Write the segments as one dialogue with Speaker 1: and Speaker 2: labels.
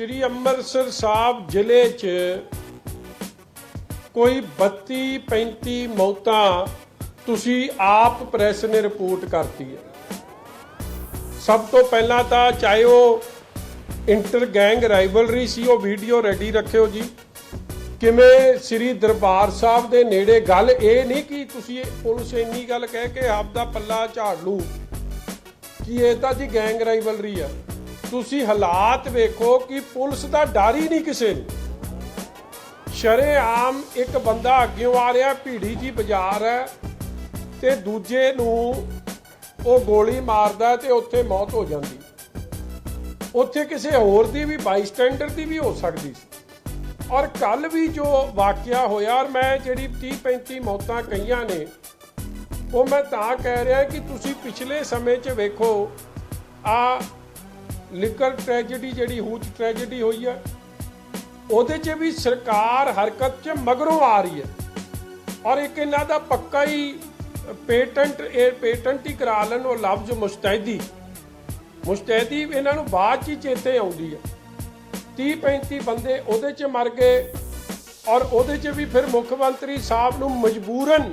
Speaker 1: ਸ੍ਰੀ ਅੰਮ੍ਰਿਤਸਰ ਸਾਹਿਬ ਜ਼ਿਲ੍ਹੇ 'ਚ ਕੋਈ 32 35 ਮੌਤਾਂ ਤੁਸੀਂ ਆਪ ਪ੍ਰੈਸ ਨੇ ਰਿਪੋਰਟ ਕਰਤੀ ਹੈ। ਸਭ ਤੋਂ ਪਹਿਲਾਂ ਤਾਂ ਚਾਹੇ ਉਹ ਇੰਟਰ ਗੈਂਗ ਰਾਈਵਲਰੀ ਸੀ, ਉਹ ਵੀਡੀਓ ਰੈਡੀ ਰੱਖਿਓ ਜੀ। ਕਿਵੇਂ ਸ੍ਰੀ ਦਰਬਾਰ ਸਾਹਿਬ ਦੇ ਨੇੜੇ ਗੱਲ ਇਹ ਨਹੀਂ ਕਿ ਤੁਸੀਂ ਪੁਲਿਸ ਇੰਨੀ ਗੱਲ ਕਹਿ ਕੇ ਆਪਦਾ ਪੱਲਾ ਝਾੜ ਲੂ ਕਿ ਇਹ ਤਾਂ ਜੀ ਗੈਂਗ ਰਾਈਵਲਰੀ ਆ। ਤੁਸੀਂ ਹਾਲਾਤ ਵੇਖੋ ਕਿ ਪੁਲਿਸ ਦਾ ਡਰ ਹੀ ਨਹੀਂ ਕਿਸੇ ਨੂੰ। ਸ਼ਰੇਆਮ ਇੱਕ ਬੰਦਾ ਅੱਗੇ ਆ ਰਿਹਾ, ਭੀੜੀ ਜੀ ਬਾਜ਼ਾਰ ਹੈ ਤੇ ਦੂਜੇ ਨੂੰ ਉਹ ਗੋਲੀ ਮਾਰਦਾ ਤੇ ਉੱਥੇ ਮੌਤ ਹੋ ਜਾਂਦੀ। ਉੱਥੇ ਕਿਸੇ ਹੋਰ ਦੀ ਵੀ, ਬਾਈਸਟੈਂਡਰ ਦੀ ਵੀ ਹੋ ਸਕਦੀ ਸੀ। ਔਰ ਕੱਲ ਵੀ ਜੋ ਵਾਕਿਆ ਹੋਇਆ, ਔਰ ਮੈਂ ਜਿਹੜੀ 30 35 ਮੌਤਾਂ ਕਈਆਂ ਨੇ, ਉਹ ਮੈਂ ਤਾਂ ਕਹਿ ਰਿਹਾ ਕਿ ਤੁਸੀਂ ਪਿਛਲੇ ਸਮੇਂ 'ਚ ਵੇਖੋ, ਆ ਲਿਕਰ ਟ੍ਰੈਜੇਡੀ ਜਿਹੜੀ ਹੂਚ ਟ੍ਰੈਜੇਡੀ ਹੋਈ ਹੈ, ਉਹਦੇ 'ਚ ਵੀ ਸਰਕਾਰ ਹਰਕਤ 'ਚ ਮਗਰੋਂ ਆ ਰਹੀ ਹੈ। ਔਰ ਇੱਕ ਇਹਨਾਂ ਦਾ ਪੱਕਾ ਹੀ ਪੇਟੈਂਟ, ਇਹ ਪੇਟੈਂਟ ਹੀ ਕਰਾ ਲੈਣ, ਉਹ ਲਫ਼ਜ਼ ਮੁਸਤੈਦੀ। ਮੁਸਤੈਦੀ ਇਹਨਾਂ ਨੂੰ ਬਾਅਦ 'ਚ ਹੀ ਚੇਤੇ ਆਉਂਦੀ ਹੈ। 30 35 ਬੰਦੇ ਉਹਦੇ 'ਚ ਮਰ ਗਏ, ਔਰ ਉਹਦੇ 'ਚ ਵੀ ਫਿਰ ਮੁੱਖ ਮੰਤਰੀ ਸਾਹਿਬ ਨੂੰ ਮਜਬੂਰਨ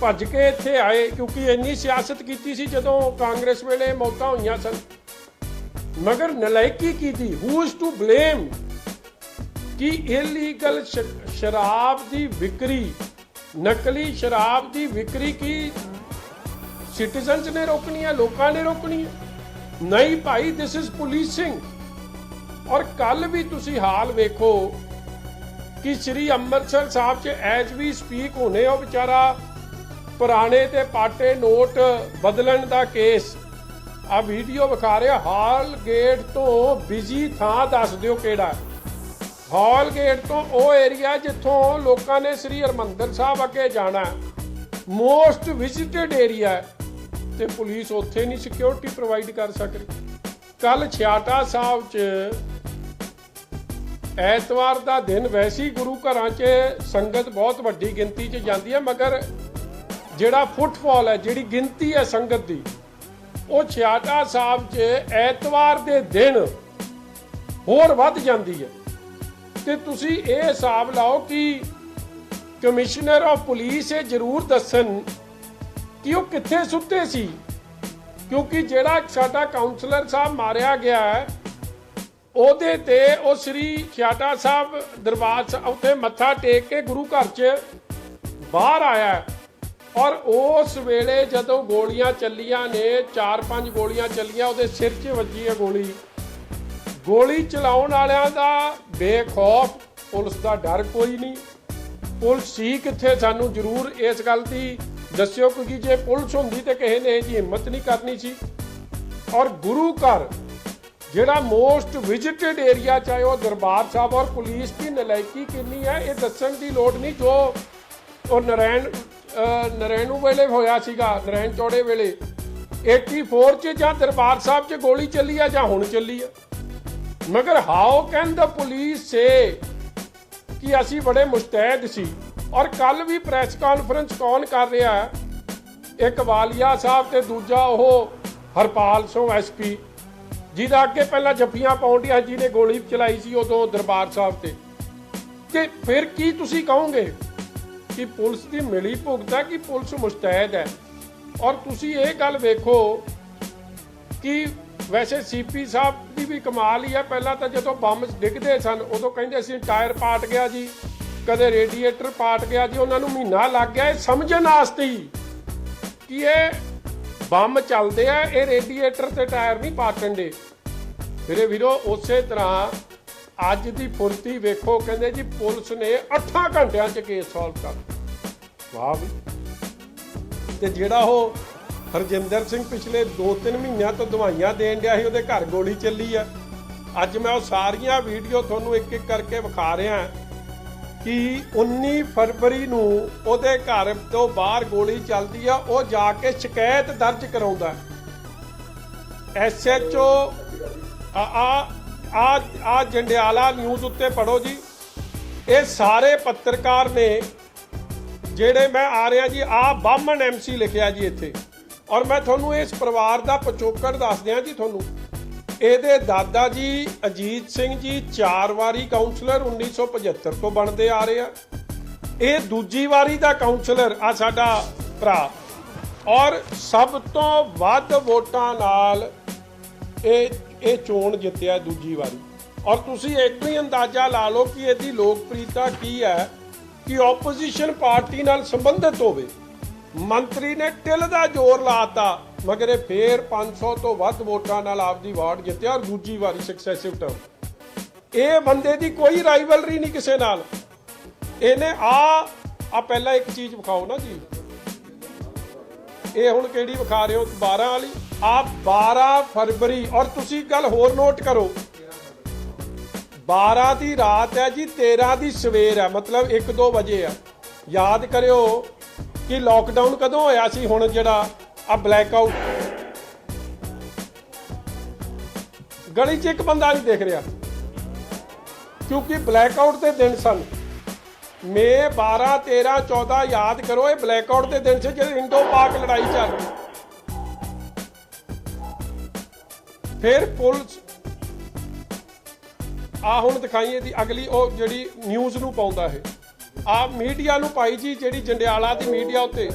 Speaker 1: ਭੱਜ ਕੇ ਇੱਥੇ ਆਏ, ਕਿਉਂਕਿ ਇੰਨੀ ਸਿਆਸਤ ਕੀਤੀ ਸੀ ਜਦੋਂ ਕਾਂਗਰਸ ਵੇਲੇ ਮੌਤਾਂ ਹੋਈਆਂ ਸਨ। ਮਗਰ ਨਲਾਇਕੀ ਕੀਤੀ ਹੂ ਇਜ਼ ਟੂ ਬਲੇਮ ਕਿ ਇਲੀਗਲ ਸ਼ਰਾਬ ਦੀ ਵਿਕਰੀ ਨਕਲੀ ਸ਼ਰਾਬ ਦੀ ਵਿਕਰੀ ਕੀ ਸਿਟੀਜ਼ਨਸ ਨੇ ਰੋਕਣੀ ਹੈ ਲੋਕਾਂ ਨੇ ਰੋਕਣੀ ਹੈ ਨਹੀਂ ਭਾਈ ਦਿਸ ਇਜ਼ ਪੁਲਿਸਿੰਗ ਔਰ ਕੱਲ ਵੀ ਤੁਸੀਂ ਹਾਲ ਵੇਖੋ ਕਿ ਸ੍ਰੀ ਅੰਮ੍ਰਿਤਸਰ ਸਾਹਿਬ 'ਚ ਐਜ ਵੀ ਸਪੀਕ ਹੋਣੇ ਉਹ ਵਿਚਾਰਾ ਪੁਰਾਣੇ ਤੇ ਪਾਟੇ ਨੋਟ ਬਦਲਣ ਦਾ ਕੇਸ ਆ ਵੀਡੀਓ ਵਿਖਾ ਰਿਹਾ, ਹਾਲ ਗੇਟ ਤੋਂ ਬਿਜ਼ੀ ਥਾਂ ਦੱਸ ਦਿਓ ਕਿਹੜਾ ਹਾਲ ਗੇਟ ਤੋਂ ਉਹ ਏਰੀਆ ਜਿੱਥੋਂ ਲੋਕਾਂ ਨੇ ਸ੍ਰੀ ਹਰਮੰਦਰ ਸਾਹਿਬ ਅੱਗੇ ਜਾਣਾ ਮੋਸਟ ਵਿਜ਼ਿਟਡ ਏਰੀਆ ਤੇ ਪੁਲਿਸ ਉੱਥੇ ਨਹੀਂ ਸਿਕਿਉਰਿਟੀ ਪ੍ਰੋਵਾਈਡ ਕਰ ਸਕਦੀ। ਕੱਲ ਛਿਆਟਾ ਸਾਹਿਬ 'ਚ ਐਤਵਾਰ ਦਾ ਦਿਨ ਵੈਸੀ ਹੀ ਗੁਰੂ ਘਰਾਂ 'ਚ ਸੰਗਤ ਬਹੁਤ ਵੱਡੀ ਗਿਣਤੀ 'ਚ ਜਾਂਦੀ ਹੈ, ਮਗਰ ਜਿਹੜਾ ਫੁੱਟਫਾਲ ਹੈ, ਜਿਹੜੀ ਗਿਣਤੀ ਹੈ ਸੰਗਤ ਦੀ ਉਹ ਛਿਆਟਾ ਸਾਹਿਬ 'ਚ ਐਤਵਾਰ ਦੇ ਦਿਨ ਹੋਰ ਵੱਧ ਜਾਂਦੀ ਹੈ। ਤੇ ਤੁਸੀਂ ਇਹ ਹਿਸਾਬ ਲਾਓ ਕਿ ਕਮਿਸ਼ਨਰ ਆਫ ਪੁਲਿਸ ਇਹ ਜ਼ਰੂਰ ਦੱਸਣ ਕਿ ਉਹ ਕਿੱਥੇ ਸੁੱਤੇ ਸੀ। ਕਿਉਂਕਿ ਜਿਹੜਾ ਸਾਡਾ ਕਾਉਂਸਲਰ ਸਾਹਿਬ ਮਾਰਿਆ ਗਿਆ ਹੈ, ਉਹਦੇ ਤੇ ਉਹ ਸ੍ਰੀ ਛਿਆਟਾ ਸਾਹਿਬ ਦਰਬਾਰ ਸਾਹਿਬ ਉੱਥੇ ਮੱਥਾ ਟੇਕ ਕੇ ਗੁਰੂ ਘਰ 'ਚ ਬਾਹਰ ਆਇਆ ਔਰ ਉਸ ਵੇਲੇ ਜਦੋਂ ਗੋਲੀਆਂ ਚੱਲੀਆਂ ਨੇ 4-5 ਗੋਲੀਆਂ ਚੱਲੀਆਂ, ਉਹਦੇ ਸਿਰ 'ਚ ਵੱਜੀ ਹੈ ਗੋਲੀ। ਗੋਲੀ ਚਲਾਉਣ ਵਾਲਿਆਂ ਦਾ ਬੇਖੌਫ ਪੁਲਿਸ ਦਾ ਡਰ ਕੋਈ ਨਹੀਂ। ਪੁਲਿਸ ਸੀ ਕਿੱਥੇ? ਸਾਨੂੰ ਜ਼ਰੂਰ ਇਸ ਗੱਲ ਦੀ ਦੱਸਿਓ, ਕਿਉਂਕਿ ਜੇ ਪੁਲਿਸ ਹੁੰਦੀ ਤੇ ਕਿਸੇ ਨੇ ਇਹ ਜੀ ਹਿੰਮਤ ਨਹੀਂ ਕਰਨੀ ਸੀ। ਔਰ ਗੁਰੂ ਘਰ, ਜਿਹੜਾ ਮੋਸਟ ਵਿਜ਼ਿਟਡ ਏਰੀਆ, ਚਾਹੇ ਉਹ ਦਰਬਾਰ ਸਾਹਿਬ ਔਰ ਪੁਲਿਸ ਦੀ ਨਲਾਇਕੀ ਕਿੰਨੀ ਹੈ, ਇਹ ਦੱਸਣ ਦੀ ਲੋੜ ਨਹੀਂ ਜੋ ਉਹ ਨਰੈਣ ਨਰੈਣੂ ਵੇਲੇ ਹੋਇਆ ਸੀਗਾ ਨਰੈਣ ਚੌੜੇ ਵੇਲੇ। 84 ਚ ਜਾਂ ਦਰਬਾਰ ਸਾਹਿਬ 'ਚ ਗੋਲੀ ਚੱਲੀ ਆ ਜਾਂ ਹੁਣ ਚੱਲੀ ਆ? ਮਗਰ how can the police say ਕਿ ਅਸੀਂ ਬੜੇ ਮੁਸਤੈਦ ਸੀ? ਔਰ ਕੱਲ ਵੀ ਪ੍ਰੈਸ ਕਾਨਫਰੰਸ ਕੌਣ ਕਰ ਰਿਹਾ ਹੈ? ਇੱਕ ਵਾਲੀਆ ਸਾਹਿਬ ਤੇ ਦੂਜਾ ਉਹ ਹਰਪਾਲ ਸਿੰਘ ਐਸਪੀ ਜਿਹਦਾ ਅੱਗੇ ਪਹਿਲਾਂ ਜੱਫੀਆਂ ਪਾਉਂਦੀਆਂ ਜਿਹਨੇ ਗੋਲੀ ਚਲਾਈ ਸੀ ਉਦੋਂ ਦਰਬਾਰ ਸਾਹਿਬ ਤੇ। ਤੇ ਫਿਰ ਕੀ ਤੁਸੀਂ ਕਹੋਗੇ? ਕਿ ਪੁਲਿਸ ਦੀ ਮਿਲੀ ਭੁਗਤ ਹੈ ਕਿ ਪੁਲਿਸ ਮੁਸਤੈਦ ਹੈ? ਔਰ ਤੁਸੀਂ ਇਹ ਗੱਲ ਵੇਖੋ ਕਿ ਵੈਸੇ ਸੀਪੀ ਸਾਹਿਬ ਦੀ ਵੀ ਕਮਾਲ ਹੀ ਹੈ ਪਹਿਲਾਂ ਤਾਂ ਜਦੋਂ ਬੰਬ ਡਿੱਗਦੇ ਸਨ, ਉਦੋਂ ਕਹਿੰਦੇ ਸੀ, ਟਾਇਰ ਪਾਟ ਗਿਆ ਜੀ। ਕਦੇ ਰੇਡੀਏਟਰ ਪਾਟ ਗਿਆ ਜੀ। ਉਹਨਾਂ ਨੂੰ ਮਹੀਨਾ ਲੱਗ ਗਿਆ। ਇਹ ਸਮਝਣ ਵਾਸਤੇ ਹੀ ਕਿ ਇਹ ਬੰਬ ਚੱਲਦੇ ਆ। ਇਹ ਰੇਡੀਏਟਰ ਤੇ ਟਾਇਰ ਨਹੀਂ ਪਾਟਣ ਦੇ। ਮੇਰੇ ਵੀਰੋ, ਉਸੇ ਤਰ੍ਹਾਂ ਅੱਜ ਦੀ ਫੁਰਤੀ ਵੇਖੋ, ਕਹਿੰਦੇ ਜੀ ਪੁਲਿਸ ਨੇ 8 ਘੰਟਿਆਂ 'ਚ ਕੇਸ ਸੋਲਵ ਕਰ ਵਾਹ ਵੀ। ਤੇ ਜਿਹੜਾ ਉਹ ਹਰਜਿੰਦਰ ਸਿੰਘ ਪਿਛਲੇ 2-3 ਮਹੀਨਿਆਂ ਤੋਂ ਦਵਾਈਆਂ ਦੇਣ ਡਿਆ ਸੀ, ਉਹਦੇ ਘਰ ਗੋਲੀ ਚੱਲੀ ਆ। ਅੱਜ ਮੈਂ ਉਹ ਸਾਰੀਆਂ ਵੀਡੀਓ ਤੁਹਾਨੂੰ ਇੱਕ ਇੱਕ ਕਰਕੇ ਵਿਖਾ ਰਿਹਾ ਕਿ 19 ਫਰਵਰੀ ਨੂੰ ਉਹਦੇ ਘਰ ਤੋਂ ਬਾਹਰ ਗੋਲੀ ਚੱਲਦੀ ਆ, ਉਹ ਜਾ ਕੇ ਸ਼ਿਕਾਇਤ ਦਰਜ ਕਰਾਉਂਦਾ। ਐਸਐਚਓ ਆ ਆ ਆ ਜੰਡਿਆਲਾ ਨਿਊਜ਼ ਉੱਤੇ ਪੜੋ ਜੀ। ਇਹ ਸਾਰੇ ਪੱਤਰਕਾਰ ਨੇ ਜਿਹੜੇ ਮੈਂ ਆ ਰਿਹਾ ਜੀ, ਆ ਬਾਹਮਣ ਐਮਸੀ ਲਿਖਿਆ ਜੀ ਇੱਥੇ। ਔਰ ਮੈਂ ਤੁਹਾਨੂੰ ਇਸ ਪਰਿਵਾਰ ਦਾ ਪਿਛੋਕੜ ਦੱਸ ਦਿਆਂ ਜੀ ਤੁਹਾਨੂੰ। ਇਹਦੇ ਦਾਦਾ ਜੀ ਅਜੀਤ ਸਿੰਘ ਜੀ ਚਾਰ ਵਾਰੀ ਕਾਉਂਸਲਰ 1975 ਤੋਂ ਬਣਦੇ ਆ ਰਹੇ ਆ। ਇਹ ਦੂਜੀ ਵਾਰੀ ਦਾ ਕਾਉਂਸਲਰ ਆ ਸਾਡਾ ਭਰਾ। ਔਰ ਸਭ ਤੋਂ ਵੱਧ ਵੋਟਾਂ ਨਾਲ ਇਹ ਇਹ ਚੋਣ ਜਿੱਤਿਆ ਦੂਜੀ ਵਾਰੀ। ਔਰ ਤੁਸੀਂ ਇੱਕ ਹੀ ਅੰਦਾਜ਼ਾ ਲਾ ਲਓ ਕਿ ਇਹਦੀ ਲੋਕਪ੍ਰਿਯਤਾ ਕੀ ਹੈ, ਕਿ ਆਪੋਜੀਸ਼ਨ ਪਾਰਟੀ ਨਾਲ ਸੰਬੰਧਿਤ ਹੋਵੇ। ਮੰਤਰੀ ਨੇ ਟਿਲ ਦਾ ਜ਼ੋਰ ਲਾਤਾ, ਮਗਰ ਇਹ ਫੇਰ 500 ਤੋਂ ਵੱਧ ਵੋਟਾਂ ਨਾਲ ਆਪਦੀ ਵਾਰਡ ਜਿੱਤਿਆ ਔਰ ਦੂਜੀ ਵਾਰੀ ਸਕਸੈਸਿਵ ਟਰਮ ਇਹ ਬੰਦੇ ਦੀ ਕੋਈ ਰਾਈਵਲਰੀ ਨਹੀਂ ਕਿਸੇ ਨਾਲ। ਇਹਨੇ ਆ ਆ ਪਹਿਲਾਂ ਇੱਕ ਚੀਜ਼ ਵਿਖਾਓ ਨਾ ਜੀ। ਇਹ ਹੁਣ ਕਿਹੜੀ ਵਿਖਾ ਰਹੇ ਹੋ? 12 ਵਾਲੀ? ਆ 12 ਫਰਵਰੀ। ਔਰ ਤੁਸੀਂ ਗੱਲ ਹੋਰ ਨੋਟ ਕਰੋ। 12 ਦੀ ਰਾਤ ਹੈ ਜੀ 13 ਦੀ ਸਵੇਰ ਹੈ। ਮਤਲਬ 1-2 ਵਜੇ ਆ। ਯਾਦ ਕਰਿਓ ਕਿ ਲੋਕਡਾਊਨ ਕਦੋਂ ਹੋਇਆ ਸੀ ਹੁਣ ਜਿਹੜਾ ਆ ਬਲੈਕ ਆਊਟ ਗਲੀ 'ਚ ਇੱਕ ਬੰਦਾ ਨਹੀਂ ਦੇਖ ਰਿਹਾ। ਕਿਉਂਕਿ ਬਲੈਕ ਆਊਟ ਦੇ ਦਿਨ ਸਨ। ਮੇ 12 13 14 ਯਾਦ ਕਰੋ, ਇਹ ਬਲੈਕ ਆਊਟ ਦੇ ਦਿਨ ਸੀ ਜਦੋਂ ਇੰਡੋ ਪਾਕ ਲੜਾਈ ਚੱਲ ਰਹੀ। ਫਿਰ ਪੁਲਿਸ, ਆ ਹੁਣ ਦਿਖਾਈਏ ਦੀ ਅਗਲੀ, ਉਹ ਜਿਹੜੀ ਨਿਊਜ਼ ਨੂੰ ਪਾਉਂਦਾ ਇਹ। ਆ ਮੀਡੀਆ ਨੂੰ ਪਾਈ ਜੀ, ਜਿਹੜੀ ਜੰਡਿਆਲਾ ਦੀ ਮੀਡੀਆ ਉੱਤੇ।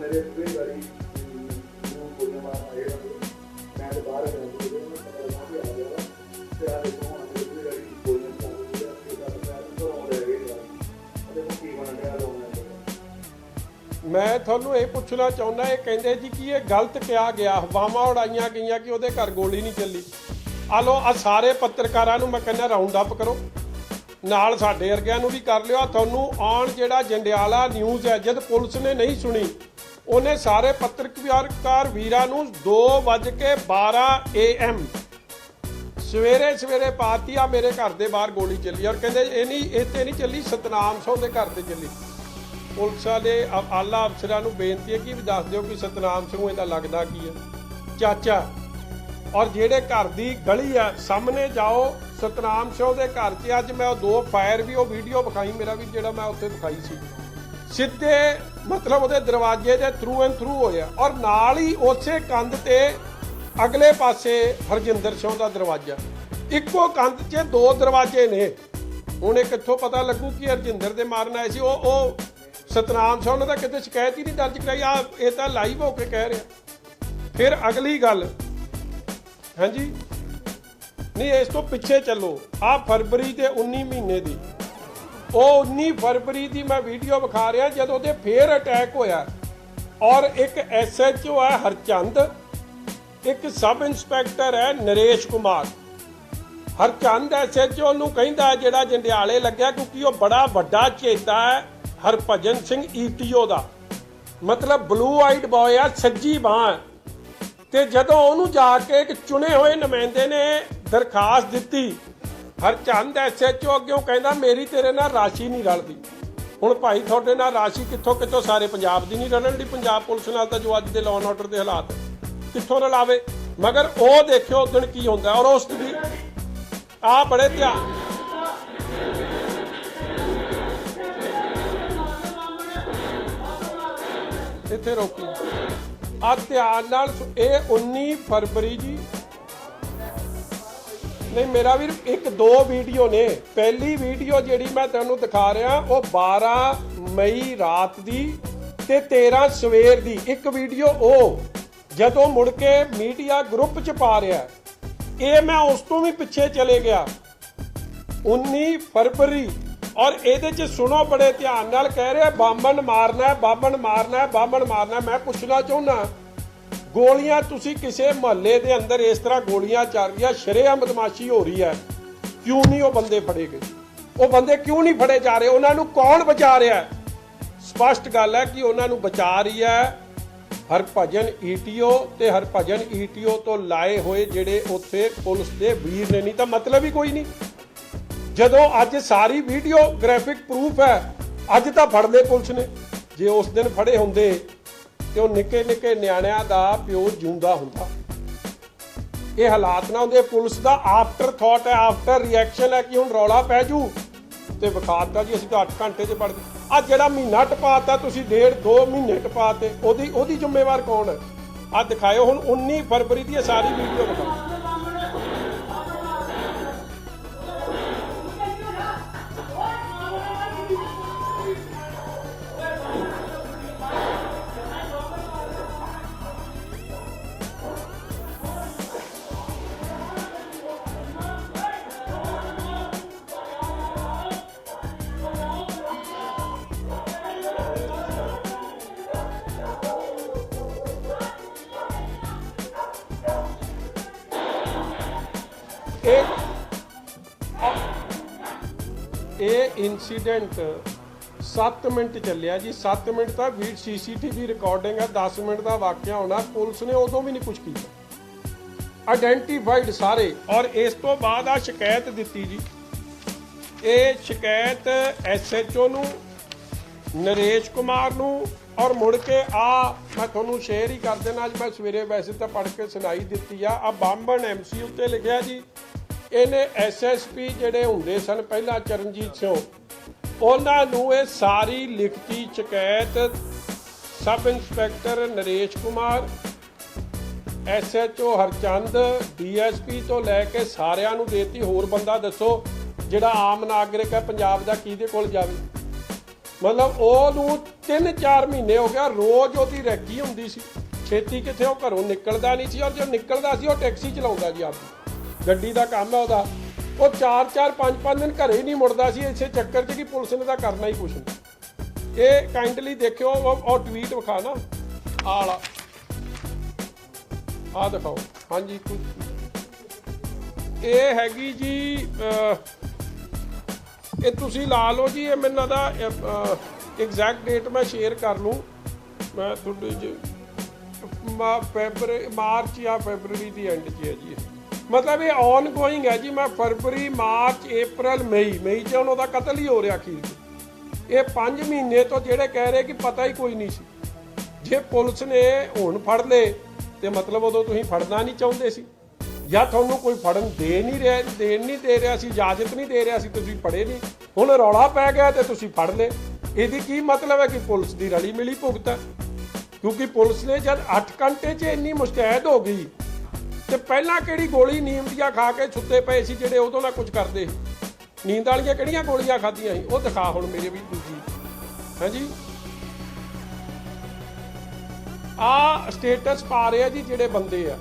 Speaker 2: ਮੇਰੇ
Speaker 1: ਤੁਹਾਨੂੰ ਇਹ ਪੁੱਛਣਾ ਚਾਹੁੰਦਾ ਇਹ ਕਹਿੰਦੇ ਜੀ ਕਿ ਇਹ ਗਲਤ ਕਿਹਾ ਗਿਆ ਹਵਾਵਾਂ ਉਡਾਈਆਂ ਗਈਆਂ ਕਿ ਉਹਦੇ ਘਰ ਗੋਲੀ ਨਹੀਂ ਚੱਲੀ। ਆ ਲੋ ਆ ਸਾਰੇ ਪੱਤਰਕਾਰਾਂ ਨੂੰ ਮੈਂ ਕਹਿੰਦਾ ਰਾਉਂਡ ਅਪ ਕਰੋ। ਨਾਲ ਸਾਡੇ ਵਰਗਿਆਂ ਨੂੰ ਵੀ ਕਰ ਲਿਓ। ਆਹ ਤੁਹਾਨੂੰ ਆਉਣ ਜਿਹੜਾ ਜੰਡਿਆਲਾ ਨਿਊਜ਼ ਹੈ, ਜਦ ਪੁਲਿਸ ਨੇ ਨਹੀਂ ਸੁਣੀ, ਉਹਨੇ ਸਾਰੇ ਪੱਤਰਕਾਰ ਵੀਰਾਂ ਨੂੰ 2:12 ਏਐਮ ਸਵੇਰੇ ਸਵੇਰੇ ਪਾਤੀ, ਆ ਮੇਰੇ ਘਰ ਦੇ ਬਾਹਰ ਗੋਲੀ ਚੱਲੀ। ਔਰ ਕਹਿੰਦੇ ਇਹ ਨਹੀਂ, ਇੱਥੇ ਨਹੀਂ ਚੱਲੀ, ਸਤਨਾਮ ਸਿੰਘ ਦੇ ਘਰ ਤੇ ਚੱਲੀ। ਪੁਲਿਸ ਵਾਲੇ ਆਲਾ ਅਫਸਰਾਂ ਨੂੰ ਬੇਨਤੀ ਹੈ ਕਿ ਵੀ ਦੱਸ ਦਿਓ ਕਿ ਸਤਨਾਮ ਸਿੰਘ ਇਹਦਾ ਲੱਗਦਾ ਕੀ ਹੈ। ਚਾਚਾ, ਔਰ ਜਿਹੜੇ ਘਰ ਦੀ ਗਲੀ ਆ, ਸਾਹਮਣੇ ਜਾਓ, ਸਤਨਾਮ ਸਿੰਘ ਦੇ ਘਰ 'ਚ ਅੱਜ ਮੈਂ ਉਹ ਦੋ ਫਾਇਰ ਵੀ, ਉਹ ਵੀਡੀਓ ਵਿਖਾਈ ਮੇਰਾ ਵੀ, ਜਿਹੜਾ ਮੈਂ ਉੱਥੇ ਵਿਖਾਈ ਸੀ। ਸਿੱਧੇ ਮਤਲਬ ਉਹਦੇ ਦਰਵਾਜ਼ੇ ਦੇ ਥਰੂ ਐਂਡ ਥਰੂ ਹੋਇਆ, ਔਰ ਨਾਲ ਹੀ ਉਸੇ ਕੰਧ ਤੇ ਅਗਲੇ ਪਾਸੇ ਹਰਜਿੰਦਰ ਸਿੰਘ ਦਾ ਦਰਵਾਜ਼ਾ। ਇੱਕੋ ਕੰਧ 'ਚ ਦੋ ਦਰਵਾਜ਼ੇ ਨੇ। ਹੁਣ ਇਹ ਕਿੱਥੋਂ ਪਤਾ ਲੱਗੂ ਕਿ ਹਰਜਿੰਦਰ ਦੇ ਮਾਰਨ ਆਏ ਸੀ, ਉਹ ਉਹ ਸਤਨਾਮ ਸਿੰਘ, ਉਹਨਾਂ ਦਾ ਕਿਤੇ ਸ਼ਿਕਾਇਤ ਹੀ ਨਹੀਂ ਦਰਜ ਕਰਾਈ। ਆ ਇਹ ਤਾਂ ਲਾਈਵ ਹੋ ਕੇ ਕਹਿ ਰਿਹਾ। ਫਿਰ ਅਗਲੀ ਗੱਲ। ਹਾਂਜੀ? ਨਹੀਂ, ਇਸ ਤੋਂ ਪਿੱਛੇ ਚੱਲੋ। ਆ ਫਰਵਰੀ ਦੇ 19 ਮਹੀਨੇ ਦੀ। ਉਹ 19 ਫਰਵਰੀ ਦੀ ਮੈਂ ਵੀਡੀਓ ਵਿਖਾ ਰਿਹਾ ਜਦੋਂ ਉਹਦੇ ਫੇਰ ਅਟੈਕ ਹੋਇਆ। ਔਰ ਇੱਕ ਐਸਐਚਓ ਹੈ ਹਰਚੰਦ, ਇੱਕ ਸਬ ਇੰਸਪੈਕਟਰ ਹੈ ਨਰੇਸ਼ ਕੁਮਾਰ। ਹਰਚੰਦ ਐਸਐਚਓ ਨੂੰ ਕਹਿੰਦਾ ਜਿਹੜਾ ਜੰਡਿਆਲੇ ਲੱਗਿਆ ਕਿਉਂਕਿ ਉਹ ਬੜਾ ਵੱਡਾ ਚੇਤਾ ਹੈ। ਹਰਭਜਨ ਸਿੰਘ ਈਟੀਓ ਦਾ। ਮਤਲਬ ਬਲੂ ਆਈਡ ਬॉय ਆ, ਸੱਜੀ ਬਾਹ ਤੇ ਜਦੋਂ ਉਹਨੂੰ ਜਾ ਕੇ ਇੱਕ ਚੁਣੇ ਹੋਏ ਨੁਮਾਇੰਦੇ ਨੇ ਦਰਖਾਸਤ ਦਿੱਤੀ, ਹਰਚੰਦ ਐਸਐਚਓ ਅੱਗੇ ਕਹਿੰਦਾ, ਮੇਰੀ ਤੇਰੇ ਨਾਲ ਰਾਸ਼ੀ ਨਹੀਂ ਰਲਦੀ। ਹੁਣ ਭਾਈ ਤੁਹਾਡੇ ਨਾਲ ਰਾਸ਼ੀ ਕਿੱਥੋਂ ਕਿੱਥੋਂ ਸਾਰੇ ਪੰਜਾਬ ਦੀ ਨਹੀਂ ਰਲਣ ਦੀ ਪੰਜਾਬ ਪੁਲਿਸ ਨਾਲ ਤਾਂ ਜੋ ਅੱਜ ਦੇ ਲਾਅ ਐਂਡ ਆਰਡਰ ਦੇ ਹਾਲਾਤ ਕਿੱਥੋਂ ਰਲਾਵੇ? ਮਗਰ ਉਹ ਦੇਖਿਓ ਉਸ ਦਿਨ ਕੀ ਹੁੰਦਾ ਔਰ ਉਸ ਦੀ ਆ ਬੜੇ ਧਿਆਨ ਇੱਥੇ ਰੋਕੀ। ਆ ਧਿਆਨ ਨਾਲ ਸੁ- ਇਹ 19 ਫਰਵਰੀ ਜੀ। ਨਹੀਂ, ਮੇਰਾ ਵੀਰ, ਇੱਕ ਦੋ ਵੀਡੀਓ ਨੇ। ਪਹਿਲੀ ਵੀਡੀਓ ਜਿਹੜੀ ਮੈਂ ਤੁਹਾਨੂੰ ਦਿਖਾ ਰਿਹਾ, ਉਹ 12 ਮਈ ਰਾਤ ਦੀ ਤੇ 13 ਸਵੇਰ ਦੀ। ਇੱਕ ਵੀਡੀਓ ਉਹ, ਜਦੋਂ ਮੁੜ ਕੇ ਮੀਡੀਆ ਗਰੁੱਪ ਚ ਪਾ ਰਿਹਾ। ਇਹ ਮੈਂ ਉਸ ਤੋਂ ਵੀ ਪਿੱਛੇ ਚਲੇ ਗਿਆ। 19 ਫਰਵਰੀ ਔਰ ਇਹਦੇ ਚ ਸੁਣੋ ਬੜੇ ਧਿਆਨ ਨਾਲ ਕਹਿ ਰਿਹਾ ਬਾਮਣ ਮਾਰਨਾ ਬਾਮਣ ਮਾਰਨਾ ਬਾਮਣ ਮਾਰਨਾ, ਮੈਂ ਪੁੱਛਣਾ ਚਾਹੁੰਦਾ, ਗੋਲੀਆਂ ਤੁਸੀਂ ਕਿਸੇ ਮਹੱਲੇ ਦੇ ਅੰਦਰ ਇਸ ਤਰ੍ਹਾਂ ਗੋਲੀਆਂ ਚੱਲ ਰਹੀਆਂ, ਸ਼ਰੇਆਮ ਬਦਮਾਸ਼ੀ ਹੋ ਰਹੀ ਹੈ, ਕਿਉਂ ਨਹੀਂ ਉਹ ਬੰਦੇ ਫੜੇ ਗਏ? ਉਹ ਬੰਦੇ ਕਿਉਂ ਨਹੀਂ ਫੜੇ ਜਾ ਰਹੇ? ਉਹਨਾਂ ਨੂੰ ਕੌਣ ਬਚਾ ਰਿਹਾ ਸਪਸ਼ਟ ਗੱਲ ਹੈ ਕਿ ਉਹਨਾਂ ਨੂੰ ਬਚਾ ਰਹੀ ਹੈ ਹਰਭਜਨ ਈਟੀਓ ਤੇ ਹਰਭਜਨ ਈਟੀਓ ਤੋਂ ਲਾਏ ਹੋਏ ਜਿਹੜੇ ਉੱਥੇ ਪੁਲਿਸ ਦੇ ਵੀਰ ਨੇ, ਨਹੀਂ ਤਾਂ ਮਤਲਬ ਹੀ ਕੋਈ ਨਹੀਂ। ਜਦੋਂ ਅੱਜ ਸਾਰੀ ਵੀਡੀਓ ਗ੍ਰਾਫਿਕ ਪ੍ਰੂਫ ਹੈ, ਅੱਜ ਤਾਂ ਫੜ ਲਏ ਪੁਲਿਸ ਨੇ। ਜੇ ਉਸ ਦਿਨ ਫੜੇ ਹੁੰਦੇ, ਤੇ ਉਹ ਨਿੱਕੇ ਨਿੱਕੇ ਨਿਆਣਿਆਂ ਦਾ ਪਿਓ ਜਿਉਂਦਾ ਹੁੰਦਾ। ਇਹ ਹਾਲਾਤ ਨਾ ਹੁੰਦੇ, ਪੁਲਿਸ ਦਾ ਆਫਟਰ ਥਾਟ ਹੈ ਆਫਟਰ ਰਿਐਕਸ਼ਨ ਹੈ ਕਿ ਹੁਣ ਰੌਲਾ ਪੈ ਜੂ। ਤੇ ਵਿਖਾਤਾ ਜੀ, ਅਸੀਂ ਤਾਂ 8 ਘੰਟੇ 'ਚ ਪੜਦੇ ਆ ਜਿਹੜਾ ਮਹੀਨਾ ਟਪਾਤਾ, ਤੁਸੀਂ ਡੇਢ 2 ਮਹੀਨੇ ਟਪਾਤੇ, ਉਹਦੀ ਉਹਦੀ ਜ਼ਿੰਮੇਵਾਰ ਕੌਣ ਹੈ? ਆ ਦਿਖਾਇਓ ਹੁਣ 19 ਫਰਵਰੀ ਦੀ ਇਹ ਸਾਰੀ ਵੀਡੀਓ ਦਿਖਾਓ। ਇਹ ਇਨਸੀਡੈਂਟ 7 ਮਿੰਟ ਚੱਲਿਆ ਜੀ। 7 ਮਿੰਟ ਤਾਂ ਵੀ ਸੀਸੀਟੀਵੀ ਰਿਕਾਰਡਿੰਗ ਹੈ 10 ਮਿੰਟ ਦਾ ਵਾਕਿਆ ਹੋਣਾ। ਪੁਲਿਸ ਨੇ ਉਦੋਂ ਵੀ ਨਹੀਂ ਕੁਝ ਕੀਤਾ। ਆਇਡੈਂਟੀਫਾਈਡ ਸਾਰੇ। ਔਰ ਇਸ ਤੋਂ ਬਾਅਦ ਆ ਸ਼ਿਕਾਇਤ ਦਿੱਤੀ ਜੀ। ਇਹ ਸ਼ਿਕਾਇਤ ਐਸਐਚਓ ਨੂੰ, ਨਰੇਸ਼ ਕੁਮਾਰ ਨੂੰ ਔਰ ਮੁੜ ਕੇ ਆ ਮੈਂ ਤੁਹਾਨੂੰ ਸ਼ੇਅਰ ਹੀ ਕਰ ਦੇਣਾ ਅੱਜ ਮੈਂ ਸਵੇਰੇ ਵੈਸੇ ਤਾਂ ਪੜ੍ਹ ਕੇ ਸੁਣਾਈ ਦਿੱਤੀ ਆ। ਆ ਬਾਂਬਨ ਐਮਸੀ ਉੱਤੇ ਲਿਖਿਆ ਜੀ। ਇਹਨੇ ਐਸਐਸਪੀ ਜਿਹੜੇ ਹੁੰਦੇ ਸਨ, ਪਹਿਲਾਂ ਚਰਨਜੀਤ ਸਿੰਘ, ਉਹਨਾਂ ਨੂੰ ਇਹ ਸਾਰੀ ਲਿਖਤੀ ਸ਼ਿਕਾਇਤ sub inspector Naresh Kumar SHO Harchand DSP ਤੋਂ ਲੈ ਕੇ ਸਾਰਿਆਂ ਨੂੰ ਦੇਤੀ। ਹੋਰ ਬੰਦਾ ਦੱਸੋ, ਜਿਹੜਾ ਆਮ ਨਾਗਰਿਕ ਹੈ, ਪੰਜਾਬ ਦਾ ਕਿਹਦੇ ਕੋਲ ਜਾਵੇ? ਮਤਲਬ ਉਹਨੂੰ 3-4 ਮਹੀਨੇ ਹੋ ਗਿਆ, ਰੋਜ਼ ਉਹਦੀ ਰੈਕੀ ਹੁੰਦੀ ਸੀ। ਛੇਤੀ ਕਿੱਥੇ ਉਹ ਘਰੋਂ ਨਿਕਲਦਾ ਨਹੀਂ ਸੀ ਔਰ ਜੋ ਨਿਕਲਦਾ ਸੀ, ਉਹ ਟੈਕਸੀ ਚਲਾਉਂਦਾ ਜੀ ਆਪਦੀ। ਗੱਡੀ ਦਾ ਕੰਮ ਹੈ ਉਹਦਾ। ਉਹ 4-4 5-5 ਦਿਨ ਘਰੇ ਹੀ ਨਹੀਂ ਮੁੜਦਾ ਸੀ। ਇਸੇ ਚੱਕਰ 'ਚ ਕਿ ਪੁਲਿਸ ਨੇ ਤਾਂ ਕਰਨਾ ਹੀ ਕੁਛ ਨਹੀਂ। ਇਹ ਕਾਈਂਡਲੀ ਦੇਖਿਓ, ਉਹ ਟਵੀਟ ਵਿਖਾ ਨਾ। ਆਹ ਆ ਦਿਖਾਓ। ਹਾਂਜੀ ਕੁਝ ਇਹ ਹੈਗੀ ਜੀ ਇਹ ਤੁਸੀਂ ਲਾ ਲਓ ਜੀ, ਇਹ ਮੈਨੂੰ ਦਾ ਐਗਜ਼ੈਕਟ ਡੇਟ ਮੈਂ ਸ਼ੇਅਰ ਕਰ ਲੂੰ ਮੈਂ ਤੁਹਾਡੇ ਜੀ ਮਾ ਫੈਬਰਰੀ ਮਾਰਚ ਜਾਂ ਫੈਬਰਰੀ ਦੀ ਐਂਡ 'ਚ ਹੈ ਜੀ ਇਹ। ਮਤਲਬ ਇਹ ਔਨ ਗੋਇੰਗ ਹੈ ਜੀ, ਮੈਂ ਫਰਵਰੀ, ਮਾਰਚ, April ਮਈ ਮਈ 'ਚ ਉਹਨਾਂ ਦਾ ਕਤਲ ਹੀ ਹੋ ਰਿਹਾ ਅਖੀਰ ਇਹ 5 ਮਹੀਨੇ ਤੋਂ ਜਿਹੜੇ ਕਹਿ ਰਹੇ ਕਿ ਪਤਾ ਹੀ ਕੋਈ ਨਹੀਂ ਸੀ। ਜੇ ਪੁਲਿਸ ਨੇ ਹੁਣ ਫੜ ਲਏ, ਤੇ ਮਤਲਬ ਉਦੋਂ ਤੁਸੀਂ ਫੜਨਾ ਨਹੀਂ ਚਾਹੁੰਦੇ ਸੀ। ਜਾਂ ਤੁਹਾਨੂੰ ਕੋਈ ਫੜਨ ਦੇ ਨਹੀਂ ਰਿਹਾ, ਦੇਣ ਨਹੀਂ ਦੇ ਰਿਹਾ ਸੀ, ਇਜਾਜ਼ਤ ਨਹੀਂ ਦੇ ਰਿਹਾ ਸੀ, ਤੁਸੀਂ ਫੜੇ ਨਹੀਂ। ਹੁਣ ਰੌਲਾ ਪੈ ਗਿਆ ਤੇ ਤੁਸੀਂ ਫੜ ਲਏ। ਇਹਦੀ ਕੀ ਮਤਲਬ ਹੈ ਕਿ ਪੁਲਿਸ ਦੀ ਰਲੀ ਮਿਲੀ ਭੁਗਤ ਹੈ? ਕਿਉਂਕਿ ਪੁਲਿਸ ਨੇ ਜਦ 8 ਘੰਟੇ 'ਚ ਇੰਨੀ ਮੁਸ਼ਤੈਦ ਹੋ ਗਈ ਤੇ ਪਹਿਲਾਂ ਕਿਹੜੀ ਗੋਲੀ ਨੀਂਦ ਦੀਆਂ ਖਾ ਕੇ ਸੁੱਤੇ ਪਏ ਸੀ ਜਿਹੜੇ ਉਦੋਂ ਨਾ ਕੁਝ ਕਰਦੇ? ਸੀ? ਨੀਂਦ ਵਾਲੀਆਂ ਕਿਹੜੀਆਂ ਗੋਲੀਆਂ ਖਾਧੀਆਂ ਸੀ? ਉਹ ਦਿਖਾ ਹੁਣ ਮੇਰੇ ਵੀ ਦੂਜੀ। ਹਾਂਜੀ? ਆ ਸਟੇਟਸ ਪਾ ਰਹੇ ਆ ਜੀ ਜਿਹੜੇ ਬੰਦੇ ਆ।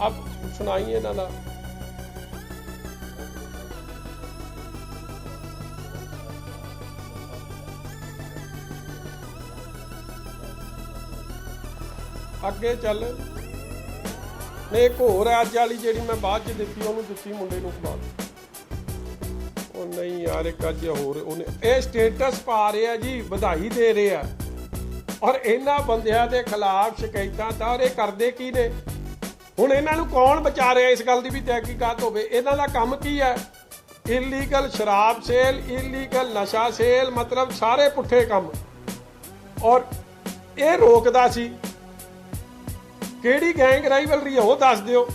Speaker 1: ਆਪ ਸੁਣਾਈਏ ਇਹਨਾਂ ਦਾ। ਅੱਗੇ ਚੱਲ। ਨੇ ਇੱਕ ਹੋਰ ਹੈ, ਅੱਜ ਵਾਲੀ ਜਿਹੜੀ ਮੈਂ ਬਾਅਦ ਚ ਦਿੱਤੀ, ਉਹਨੂੰ ਦਿੱਤੀ ਮੁੰਡੇ ਨੂੰ ਬਾਅਦ ਉਹ ਨਹੀਂ ਯਾਰ, ਇੱਕ ਅੱਜ ਹੋਰ, ਉਹਨੇ ਇਹ ਸਟੇਟਸ ਪਾ ਰਿਹਾ ਜੀ, ਵਧਾਈ ਦੇ ਰਿਹਾ ਔਰ ਇਹਨਾਂ ਬੰਦਿਆਂ ਦੇ ਖਿਲਾਫ ਸ਼ਿਕਾਇਤਾਂ ਤਾਂ ਔਰ ਇਹ ਕਰਦੇ ਕੀ ਨੇ? ਹੁਣ ਇਹਨਾਂ ਨੂੰ ਕੌਣ ਬਚਾ ਰਿਹਾ ਇਸ ਗੱਲ ਦੀ ਵੀ ਤਹਿਕੀਕਾਤ ਹੋਵੇ? ਇਹਨਾਂ ਦਾ ਕੰਮ ਕੀ ਹੈ ਇਲੀਗਲ ਸ਼ਰਾਬ ਸੇਲ ਇਲੀਗਲ ਨਸ਼ਾ ਸੇਲ, ਮਤਲਬ ਸਾਰੇ ਪੁੱਠੇ ਕੰਮ। ਔਰ ਇਹ ਰੋਕਦਾ ਸੀ ਕਿਹੜੀ ਗੈਂਗ ਰਾਈਵਲਰੀ ਹੈ ਉਹ ਦੱਸ ਦਿਓ।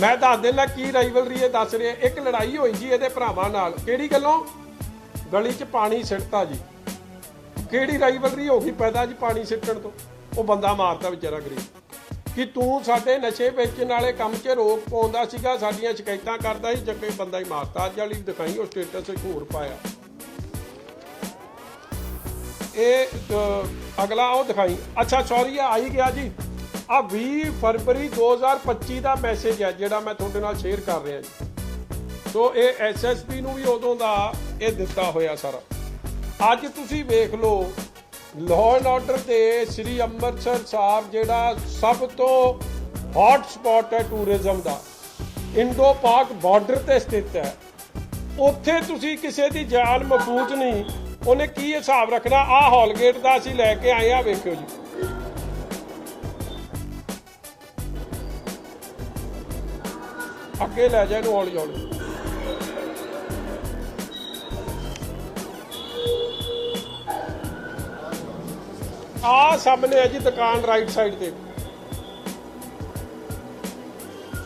Speaker 1: ਮੈਂ ਦੱਸ ਦਿੰਦਾ ਕੀ ਰਾਈਵਲਰੀ ਹੈ ਦੱਸ ਰਿਹਾ। ਇੱਕ ਲੜਾਈ ਹੋਈ ਜੀ ਇਹਦੇ ਭਰਾਵਾਂ ਨਾਲ। ਕਿਹੜੀ ਗੱਲੋਂ? ਗਲੀ 'ਚ ਪਾਣੀ ਸਿੱਟਤਾ ਜੀ। ਕਿਹੜੀ ਰਾਈਵਲਰੀ ਹੋ ਗਈ ਪੈਦਾ ਜੀ ਪਾਣੀ ਸਿੱਟਣ ਤੋਂ? ਉਹ ਬੰਦਾ ਮਾਰਤਾ ਵਿਚਾਰਾ ਗਰੀਬ। ਕਿ ਤੂੰ ਸਾਡੇ ਨਸ਼ੇ ਵੇਚਣ ਵਾਲੇ ਕੰਮ 'ਚ ਰੋਕ ਪਾਉਂਦਾ ਸੀਗਾ, ਸਾਡੀਆਂ ਸ਼ਿਕਾਇਤਾਂ ਕਰਦਾ ਸੀ ਜੱਗੇ ਬੰਦਾ ਹੀ ਮਾਰਤਾ। ਅੱਜ ਵਾਲੀ ਦਿਖਾਈ, ਉਹ ਸਟੇਟਸ ਇੱਕ ਹੋਰ ਪਾਇਆ। ਇਹ ਅਗਲਾ ਉਹ ਦਿਖਾਈ। ਅੱਛਾ ਸੌਰੀ ਆਈ ਗਿਆ ਜੀ। ਆ 20 ਫਰਵਰੀ 2025 ਦਾ ਮੈਸੇਜ ਹੈ, ਜਿਹੜਾ ਮੈਂ ਤੁਹਾਡੇ ਨਾਲ ਸ਼ੇਅਰ ਕਰ ਰਿਹਾ ਜੀ। ਸੋ ਇਹ ਐਸਐਸਪੀ ਨੂੰ ਵੀ ਉਦੋਂ ਦਾ ਇਹ ਦਿੱਤਾ ਹੋਇਆ ਸਾਰਾ। ਅੱਜ ਤੁਸੀਂ ਵੇਖ ਲਓ ਲਾਅ ਐਂਡ ਆਰਡਰ ਤੇ ਸ੍ਰੀ ਅੰਮ੍ਰਿਤਸਰ ਸਾਹਿਬ ਜਿਹੜਾ ਸਭ ਤੋਂ ਹੌਟ ਸਪੌਟ ਹੈ ਟੂਰਿਜ਼ਮ ਦਾ। ਇੰਡੋ ਪਾਕ ਬਾਰਡਰ ਤੇ ਸਥਿਤ ਹੈ। ਉੱਥੇ ਤੁਸੀਂ ਕਿਸੇ ਦੀ ਜਾਨ ਮਹਿਫੂਜ਼ ਨਹੀਂ, ਉਹਨੇ ਕੀ ਹਿਸਾਬ ਰੱਖਣਾ? ਆਹ ਹੌਲਗੇਟ ਦਾ ਅਸੀਂ ਲੈ ਕੇ ਆਏ ਆ, ਵੇਖਿਓ ਜੀ। ਅੱਗੇ ਲੈ ਜਾ ਇਹਨੂੰ ਹੌਲੀ ਹੌਲੀ। ਆ ਸਾਹਮਣੇ ਹੈ ਜੀ ਦੁਕਾਨ ਰਾਈਟ ਸਾਈਡ ਤੇ।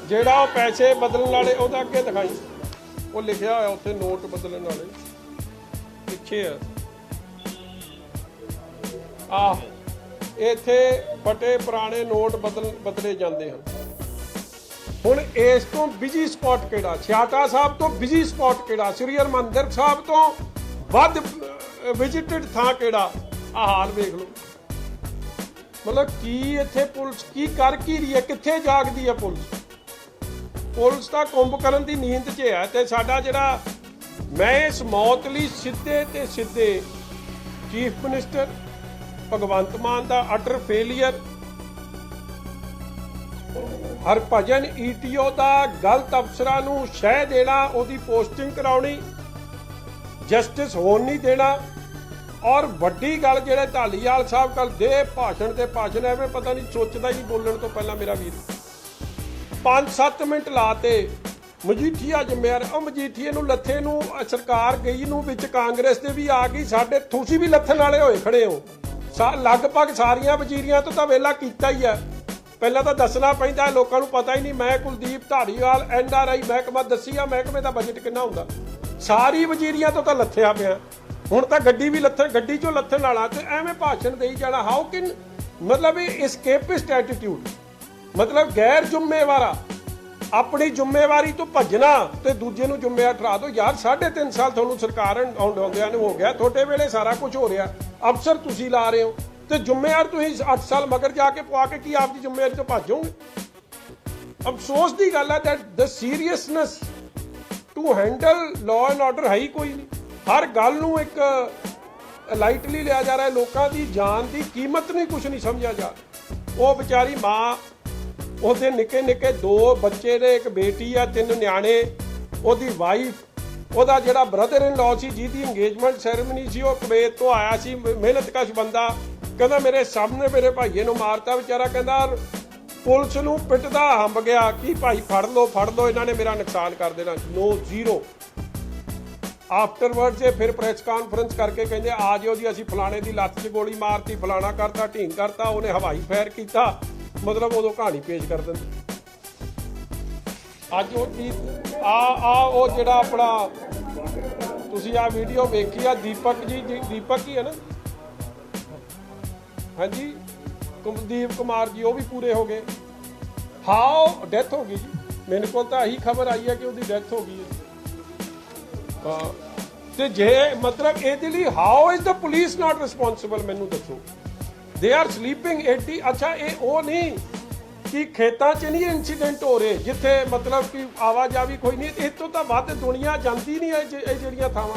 Speaker 1: ਜਿਹੜਾ ਉਹ ਪੈਸੇ ਬਦਲਣ ਵਾਲੇ, ਉਹਦਾ ਅੱਗੇ ਦਿਖਾਈ। ਉਹ ਲਿਖਿਆ ਹੋਇਆ ਉੱਥੇ ਨੋਟ ਬਦਲਣ ਵਾਲੇ। ਪਿੱਛੇ ਆ। ਆ ਇੱਥੇ ਫਟੇ ਪੁਰਾਣੇ ਨੋਟ ਬਦਲ ਬਦਲੇ ਜਾਂਦੇ ਹਨ। ਹੁਣ ਇਸ ਤੋਂ ਬਿਜ਼ੀ ਸਪੌਟ ਕਿਹੜਾ? ਛਿਆਟਾ ਸਾਹਿਬ ਤੋਂ ਬਿਜ਼ੀ ਸਪੌਟ ਕਿਹੜਾ? ਸ੍ਰੀ ਹਰਿਮੰਦਰ ਸਾਹਿਬ ਤੋਂ ਵੱਧ ਵਿਜ਼ਿਟਡ ਥਾਂ ਕਿਹੜਾ? ਆ ਹਾਲ ਵੇਖ ਲਓ। ਮਤਲਬ ਕੀ ਇੱਥੇ ਪੁਲਿਸ, ਕੀ ਕਰ ਕੀ ਰਹੀ ਹੈ? ਕਿੱਥੇ ਜਾਗਦੀ ਹੈ ਪੁਲਿਸ? ਪੁਲਿਸ ਤਾਂ ਕੁੰਭਕਰਨ ਦੀ ਨੀਂਦ 'ਚ ਹੈ ਤੇ ਸਾਡਾ ਜਿਹੜਾ ਮੈਂ ਇਸ ਮੌਤ ਲਈ ਸਿੱਧੇ ਤੇ ਸਿੱਧੇ ਚੀਫ ਮਿਨਿਸਟਰ ਭਗਵੰਤ ਮਾਨ ਦਾ ਅਟਰ ਫੇਲਿਅਰ ਹਰਭਜਨ ਈਟੀਓ ਦਾ ਗਲਤ ਅਫਸਰਾਂ ਨੂੰ ਸ਼ਹਿ ਦੇਣਾ, ਉਹਦੀ ਪੋਸਟਿੰਗ ਕਰਾਉਣੀ, ਜਸਟਿਸ ਹੋਣ ਨਹੀਂ ਦੇਣਾ। ਔਰ ਵੱਡੀ ਗੱਲ ਜਿਹੜੇ ਢਾਲੀਵਾਲ ਸਾਹਿਬ ਕੱਲ ਦੇ ਭਾਸ਼ਣ ਤੇ ਭਾਸ਼ਣ ਐਵੇਂ ਪਤਾ ਨਹੀਂ ਸੋਚਦਾ ਹੀ ਬੋਲਣ ਤੋਂ ਪਹਿਲਾਂ ਮੇਰਾ ਵੀਰ। 5-7 ਮਿੰਟ ਲਾਤੇ ਮਜੀਠੀਆ ਜ਼ਿੰਮੇਵਾਰ ਉਹ ਮਜੀਠੀਏ ਨੂੰ ਲੱਥੇ ਨੂੰ ਸਰਕਾਰ ਗਈ ਨੂੰ ਵਿੱਚ ਕਾਂਗਰਸ ਦੇ ਵੀ ਆ ਗਈ, ਸਾਡੇ ਤੁਸੀਂ ਵੀ ਲੱਥਣ ਵਾਲੇ ਹੋਏ ਖੜੇ ਹੋ। ਲਗਭਗ ਸਾਰੀਆਂ ਵਜ਼ੀਰੀਆਂ ਤੋਂ ਤਾਂ ਵੇਲਾ ਕੀਤਾ ਹੀ ਹੈ ਪਹਿਲਾਂ ਤਾਂ ਦੱਸਣਾ ਪੈਂਦਾ, ਲੋਕਾਂ ਨੂੰ ਪਤਾ ਹੀ ਨਹੀਂ, ਮੈਂ Kuldeep Dhariwal, N R I ਮਹਿਕਮਾ, ਦੱਸੀ ਆ ਮਹਿਕਮੇ ਦਾ ਬਜਟ ਕਿੰਨਾ ਹੁੰਦਾ। ਸਾਰੀ ਵਜ਼ੀਰੀਆਂ ਤੋਂ ਤਾਂ ਲੱਥਿਆ ਪਿਆ। ਹੁਣ ਤਾਂ ਗੱਡੀ ਵੀ ਲੱਥ ਗੱਡੀ ਚੋਂ ਲੱਥਣ ਵਾਲਾ ਤੇ ਐਵੇਂ ਭਾਸ਼ਣ ਦੇਈ ਜਾਣਾ ਹਾਊ ਕੈਨ ਮਤਲਬ ਇਹ escapist attitude ਮਤਲਬ ਗੈਰ ਜ਼ਿੰਮੇਵਾਰਾ, ਆਪਣੀ ਜ਼ਿੰਮੇਵਾਰੀ ਤੋਂ ਭੱਜਣਾ ਤੇ ਦੂਜੇ ਨੂੰ ਜ਼ਿੰਮੇਵਾਰ ਠਹਿਰਾ ਦਿਓ। ਯਾਰ 3.5 ਸਾਲ ਤੁਹਾਨੂੰ ਸਰਕਾਰ ਆਉਂਦਿਆਂ ਨੂੰ ਹੋ ਗਿਆ, ਤੁਹਾਡੇ ਵੇਲੇ ਸਾਰਾ ਕੁਝ ਹੋ ਰਿਹਾ। ਅਫਸਰ ਤੁਸੀਂ ਲਾ ਰਹੇ ਹੋ। ਤੇ ਜ਼ਿੰਮੇਵਾਰ ਤੁਸੀਂ 8 ਸਾਲ ਮਗਰ ਜਾ ਕੇ ਪਵਾ ਕੇ ਕੀ ਆਪਦੀ ਜ਼ਿੰਮੇਵਾਰੀ ਤੋਂ ਭੱਜੋਗੇ ਅਫਸੋਸ ਦੀ ਗੱਲ ਹੈ that the seriousness to handle law and order ਹੈ ਹੀ ਕੋਈ ਨਹੀਂ। ਹਰ ਗੱਲ ਨੂੰ ਇੱਕ ਲਾਈਟਲੀ ਲਿਆ ਜਾ ਰਿਹਾ ਲੋਕਾਂ ਦੀ ਜਾਨ ਦੀ ਕੀਮਤ ਨਹੀਂ ਕੁਝ ਨਹੀਂ ਸਮਝਿਆ ਜਾ ਉਹ ਵਿਚਾਰੀ ਮਾਂ, ਉਹਦੇ ਨਿੱਕੇ ਨਿੱਕੇ ਦੋ ਬੱਚੇ ਨੇ, ਇੱਕ ਬੇਟੀ ਆ, ਤਿੰਨ ਨਿਆਣੇ, ਉਹਦੀ ਵਾਈਫ ਉਹਦਾ ਜਿਹੜਾ ਬ੍ਰਦਰ ਇਨ ਲਾਅ ਸੀ, ਜਿਹਦੀ ਇੰਗੇਜਮੈਂਟ ਸੈਰੇਮਨੀ ਸੀ, ਉਹ ਕੁਵੈਤ ਤੋਂ ਆਇਆ ਸੀ ਮ- ਮਿਹਨਤਕਸ਼ ਬੰਦਾ। ਕਹਿੰਦਾ, ਮੇਰੇ ਸਾਹਮਣੇ ਮੇਰੇ ਭਾਈਏ ਨੂੰ ਮਾਰਤਾ ਵਿਚਾਰਾ। ਕਹਿੰਦਾ, ਪੁਲਿਸ ਨੂੰ ਪਿੱਟਦਾ ਹੰਬ ਗਿਆ। ਕਿ ਭਾਈ, ਫੜ ਲਓ ਫੜ ਲਓ, ਇਹਨਾਂ ਨੇ ਮੇਰਾ ਨੁਕਸਾਨ ਕਰ ਦੇਣਾ। ਨੋ ਜ਼ੀਰੋ ਆਫਟਰਵਰਡ ਜੇ ਫਿਰ ਪ੍ਰੈਸ ਕਾਨਫਰੰਸ ਕਰਕੇ ਕਹਿੰਦੇ, ਆ ਜਿਓ ਜੀ, ਅਸੀਂ ਫਲਾਣੇ ਦੀ ਲੱਤ 'ਚ ਗੋਲੀ ਮਾਰਤੀ, ਫਲਾਣਾ ਕਰਤਾ, ਢੀਂਗ ਕਰਤਾ, ਉਹਨੇ ਹਵਾਈ ਫਾਇਰ ਕੀਤਾ। ਮਤਲਬ ਉਦੋਂ ਕਹਾਣੀ ਪੇਸ਼ ਕਰ ਦਿੰਦੇ। ਅੱਜ ਉਹ ਆ ਆ ਉਹ ਜਿਹੜਾ ਆਪਣਾ, ਤੁਸੀਂ ਆ ਵੀਡੀਓ ਵੇਖੀ ਆ, ਦੀਪਕ ਜੀ ਦੀਪਕ ਹੀ ਹੈ ਨਾ? ਹਾਂਜੀ, ਕੁਲਦੀਪ ਕੁਮਾਰ ਜੀ, ਉਹ ਵੀ ਪੂਰੇ ਹੋ ਗਏ। ਹਾਓ ਡੈਥ ਹੋ ਗਈ ਜੀ। ਮੈਨੂੰ ਕੋਲ ਤਾਂ ਇਹੀ ਖਬਰ ਆਈ ਹੈ ਕਿ ਉਹਦੀ ਡੈਥ ਹੋ ਗਈ ਹੈ। ਤੇ ਜੇ ਮਤਲਬ ਇਹਦੇ ਲਈ how is the police not responsible ਮੈਨੂੰ ਦੱਸੋ। ਦੇ ਆਰ ਸਲੀਪਿੰਗ 80 ਅੱਛਾ, ਇਹ ਉਹ ਨਹੀਂ ਕਿ ਖੇਤਾਂ 'ਚ ਨਹੀਂ ਇਨਸੀਡੈਂਟ ਹੋ ਰਹੇ, ਜਿੱਥੇ ਮਤਲਬ ਕਿ ਆਵਾਜਾਈ ਕੋਈ ਨਹੀਂ ਇਹ ਤੋਂ ਤਾਂ ਵੱਧ ਦੁਨੀਆ ਜਾਂਦੀ ਨਹੀਂ ਹੈ ਜਿਹੜੀਆਂ ਥਾਵਾਂ।